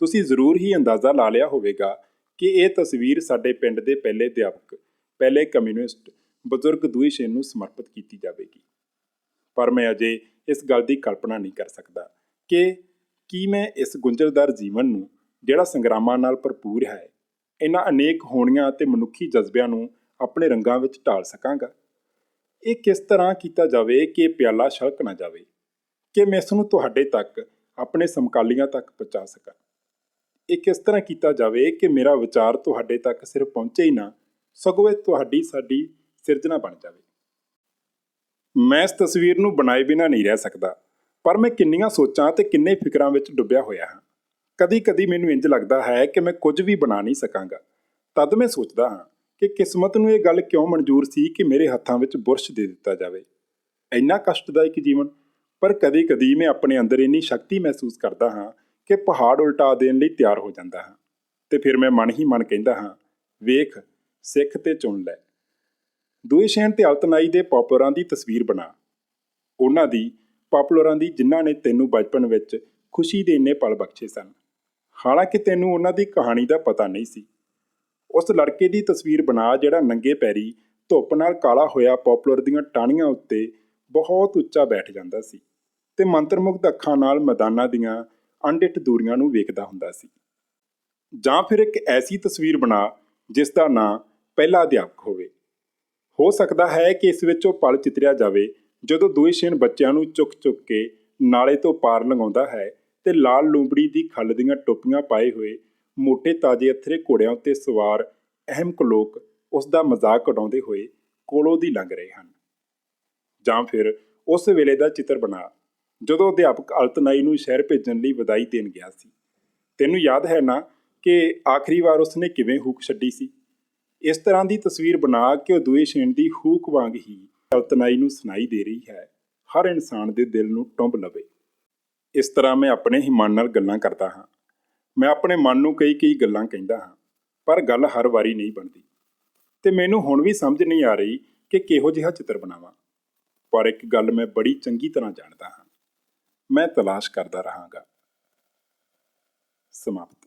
ਤੁਸੀਂ ਜ਼ਰੂਰ ਹੀ ਅੰਦਾਜ਼ਾ ਲਾ ਲਿਆ ਹੋਵੇਗਾ ਕਿ ਇਹ ਤਸਵੀਰ ਸਾਡੇ ਪਿੰਡ ਦੇ ਪਹਿਲੇ ਅਧਿਆਪਕ, ਪਹਿਲੇ ਕਮਿਊਨਿਸਟ, ਬਜ਼ੁਰਗ ਦੂਈਸ਼ੇਨ ਨੂੰ ਸਮਰਪਿਤ ਕੀਤੀ ਜਾਵੇਗੀ। ਪਰ ਮੈਂ ਅਜੇ ਇਸ ਗੱਲ ਦੀ ਕਲਪਨਾ ਨਹੀਂ ਕਰ ਸਕਦਾ ਕਿ ਕੀ ਮੈਂ ਇਸ ਗੁੰਝਲਦਾਰ ਜੀਵਨ ਨੂੰ, ਜਿਹੜਾ ਸੰਗਰਾਮਾਂ ਨਾਲ ਭਰਪੂਰ ਹੈ, ਇਹਨਾਂ ਅਨੇਕ ਹੋਣੀਆਂ ਅਤੇ ਮਨੁੱਖੀ ਜਜ਼ਬਿਆਂ ਨੂੰ ਆਪਣੇ ਰੰਗਾਂ ਵਿੱਚ ਢਾਲ ਸਕਾਂਗਾ। ਇਹ ਕਿਸ ਤਰ੍ਹਾਂ ਕੀਤਾ ਜਾਵੇ ਕਿ ਪਿਆਲਾ ਛਲਕ ਨਾ ਜਾਵੇ? ਕਿ ਮੈਂ ਇਸ ਨੂੰ ਤੁਹਾਡੇ ਤੱਕ, ਆਪਣੇ ਸਮਕਾਲੀਆਂ ਤੱਕ ਪਹੁੰਚਾ ਸਕਾਂ? ਇਹ ਕਿਸ ਤਰ੍ਹਾਂ ਕੀਤਾ ਜਾਵੇ ਕਿ ਮੇਰਾ ਵਿਚਾਰ ਤੁਹਾਡੇ ਤੱਕ ਸਿਰਫ ਪਹੁੰਚੇ ਹੀ ਨਾ, ਸਗੋਂ ਇਹ ਤੁਹਾਡੀ ਸਾਡੀ ਸਿਰਜਣਾ ਬਣ ਜਾਵੇ? ਮੈਂ ਇਸ ਤਸਵੀਰ ਨੂੰ ਬਣਾਏ ਬਿਨਾਂ ਨਹੀਂ ਰਹਿ ਸਕਦਾ, ਪਰ ਮੈਂ ਕਿੰਨੀਆਂ ਸੋਚਾਂ ਤੇ ਕਿੰਨੇ ਫਿਕਰਾਂ ਵਿੱਚ ਡੁੱਬਿਆ ਹੋਇਆ ਹਾਂ। ਕਦੀ-ਕਦੀ ਮੈਨੂੰ ਇੰਜ ਲੱਗਦਾ ਹੈ ਕਿ ਮੈਂ ਕੁਝ ਵੀ ਬਣਾ ਨਹੀਂ ਸਕਾਂਗਾ। ਤਦ ਮੈਂ ਸੋਚਦਾ ਹਾਂ ਕਿ ਕਿਸਮਤ ਨੂੰ ਇਹ ਗੱਲ ਕਿਉਂ ਮਨਜ਼ੂਰ ਸੀ ਕਿ ਮੇਰੇ ਹੱਥਾਂ ਵਿੱਚ ਬੁਰਸ਼ ਦੇ ਦਿੱਤਾ ਜਾਵੇ? ਇੰਨਾ ਕਸ਼ਟਦਾਇਕ ਜੀਵਨ, ਪਰ ਕਦੇ ਕਦੀ ਮੈਂ ਆਪਣੇ ਅੰਦਰ ਇੰਨੀ ਸ਼ਕਤੀ ਮਹਿਸੂਸ ਕਰਦਾ ਹਾਂ ਕਿ ਪਹਾੜ ਉਲਟਾ ਦੇਣ ਲਈ ਤਿਆਰ ਹੋ ਜਾਂਦਾ ਹਾਂ। ਤੇ ਫਿਰ ਮੈਂ ਮਨ ਹੀ ਮਨ ਕਹਿੰਦਾ ਹਾਂ, ਵੇਖ, ਸਿੱਖ ਤੇ ਚੁਣ ਲੈ। ਦੋਏ ਦੁਇਸ਼ੈਨ ਤੇ ਅਲਤਨਾਈ ਦੇ ਪੌਪੂਲਰਾਂ ਦੀ ਤਸਵੀਰ ਬਣਾ। ਉਹਨਾਂ ਦੀ ਪੌਪੂਲਰਾਂ ਦੀ ਜਿਨ੍ਹਾਂ ਨੇ ਤੈਨੂੰ ਬਚਪਨ ਵਿੱਚ ਖੁਸ਼ੀ ਦੇ ਇੰਨੇ ਪਲ ਬਖਸ਼ੇ ਸਨ। ਹਾਲਾਂਕਿ ਤੈਨੂੰ ਉਹਨਾਂ ਦੀ ਕਹਾਣੀ ਦਾ ਪਤਾ ਨਹੀਂ ਸੀ। ਉਸ ਲੜਕੇ ਦੀ ਤਸਵੀਰ ਬਣਾ ਜਿਹੜਾ ਨੰਗੇ ਪੈਰੀ, ਧੁੱਪ ਨਾਲ ਕਾਲਾ ਹੋਇਆ ਪੌਪੂਲਰ ਦੀਆਂ ਟਾਹਣੀਆਂ ਉੱਤੇ ਬਹੁਤ ਉੱਚਾ ਬੈਠ ਜਾਂਦਾ ਸੀ ਤੇ ਮੰਤਰਮੁਗਧ ਅੱਖਾਂ ਨਾਲ ਮੈਦਾਨਾਂ ਦੀਆਂ ਅਣਡਿੱਠ ਦੂਰੀਆਂ ਨੂੰ ਵੇਖਦਾ ਹੁੰਦਾ ਸੀ। ਜਾਂ ਫਿਰ ਇੱਕ ਐਸੀ ਤਸਵੀਰ ਬਣਾ ਜਿਸ ਦਾ ਨਾਂ ਪਹਿਲਾ ਅਧਿਆਪਕ ਹੋਵੇ। ਹੋ ਸਕਦਾ ਹੈ ਕਿ ਇਸ ਵਿੱਚ ਉਹ ਪਲ ਚਿਤਰਿਆ ਜਾਵੇ ਜਦੋਂ ਦੁਇਸ਼ੇਨ ਬੱਚਿਆਂ ਨੂੰ ਚੁੱਕ-ਚੁੱਕ ਕੇ ਨਾਲੇ ਤੋਂ ਪਾਰ ਲੰਘਾਉਂਦਾ ਹੈ ਤੇ ਲਾਲ ਲੂੰਬੜੀ ਦੀ ਖੱਲ ਦੀਆਂ ਟੋਪੀਆਂ ਪਾਏ ਹੋਏ ਮੋٹے ਤਾਜੇ ਅਥਰੇ ਘੋੜਿਆਂ ਉੱਤੇ ਸਵਾਰ ਅਹਿਮਕ ਲੋਕ ਉਸ ਦਾ ਮਜ਼ਾਕ ਉਡਾਉਂਦੇ ਹੋਏ ਕੋਲੋਂ ਦੀ ਲੰਘ ਰਹੇ ਹਨ। ਜਾਂ ਫਿਰ ਉਸ ਵੇਲੇ ਦਾ ਚਿੱਤਰ ਬਣਾ, ਜਦੋਂ ਅਧਿਆਪਕ ਅਲਤਨਾਈ ਨੂੰ ਸ਼ਹਿਰ ਭੇਜਣ ਲਈ ਵਧਾਈ ਦੇਣ ਗਿਆ ਸੀ। ਤੈਨੂੰ ਯਾਦ ਹੈ ਨਾ ਕਿ ਆਖਰੀ ਵਾਰ ਉਸਨੇ ਕਿਵੇਂ ਹੂਕ ਛੱਡੀ ਸੀ? ਇਸ ਤਰ੍ਹਾਂ ਦੀ ਤਸਵੀਰ ਬਣਾ ਕੇ ਉਹ ਦੂਏ ਸ਼ੇਨ ਦੀ ਹੂਕ ਵਾਂਗ ਹੀ ਅਲਤਨਾਈ ਨੂੰ ਸੁਣਾਈ ਦੇ ਰਹੀ ਹੈ। ਹਰ ਇਨਸਾਨ ਦੇ ਦਿਲ ਨੂੰ ਟੁੰਬ ਲਵੇ। ਇਸ ਤਰ੍ਹਾਂ ਮੈਂ ਆਪਣੇ ਹੀ ਮਨ ਨਾਲ ਗੱਲਾਂ ਕਰਦਾ ਹਾਂ। ਮੈਂ ਆਪਣੇ ਮਨ ਨੂੰ ਕਈ ਕਈ ਗੱਲਾਂ ਕਹਿੰਦਾ ਹਾਂ, ਪਰ ਗੱਲ ਹਰ ਵਾਰੀ ਨਹੀਂ ਬਣਦੀ। ਤੇ ਮੈਨੂੰ ਹੁਣ ਵੀ ਸਮਝ ਨਹੀਂ ਆ ਰਹੀ ਕਿ ਕਿਹੋ ਜਿਹਾ ਚਿੱਤਰ ਬਣਾਵਾਂ। ਪਰ ਇੱਕ ਗੱਲ ਮੈਂ ਬੜੀ ਚੰਗੀ ਤਰ੍ਹਾਂ ਜਾਣਦਾ ਹਾਂ। ਮੈਂ ਤਲਾਸ਼ ਕਰਦਾ ਰਹਾਂਗਾ। ਸਮਾਪਤ।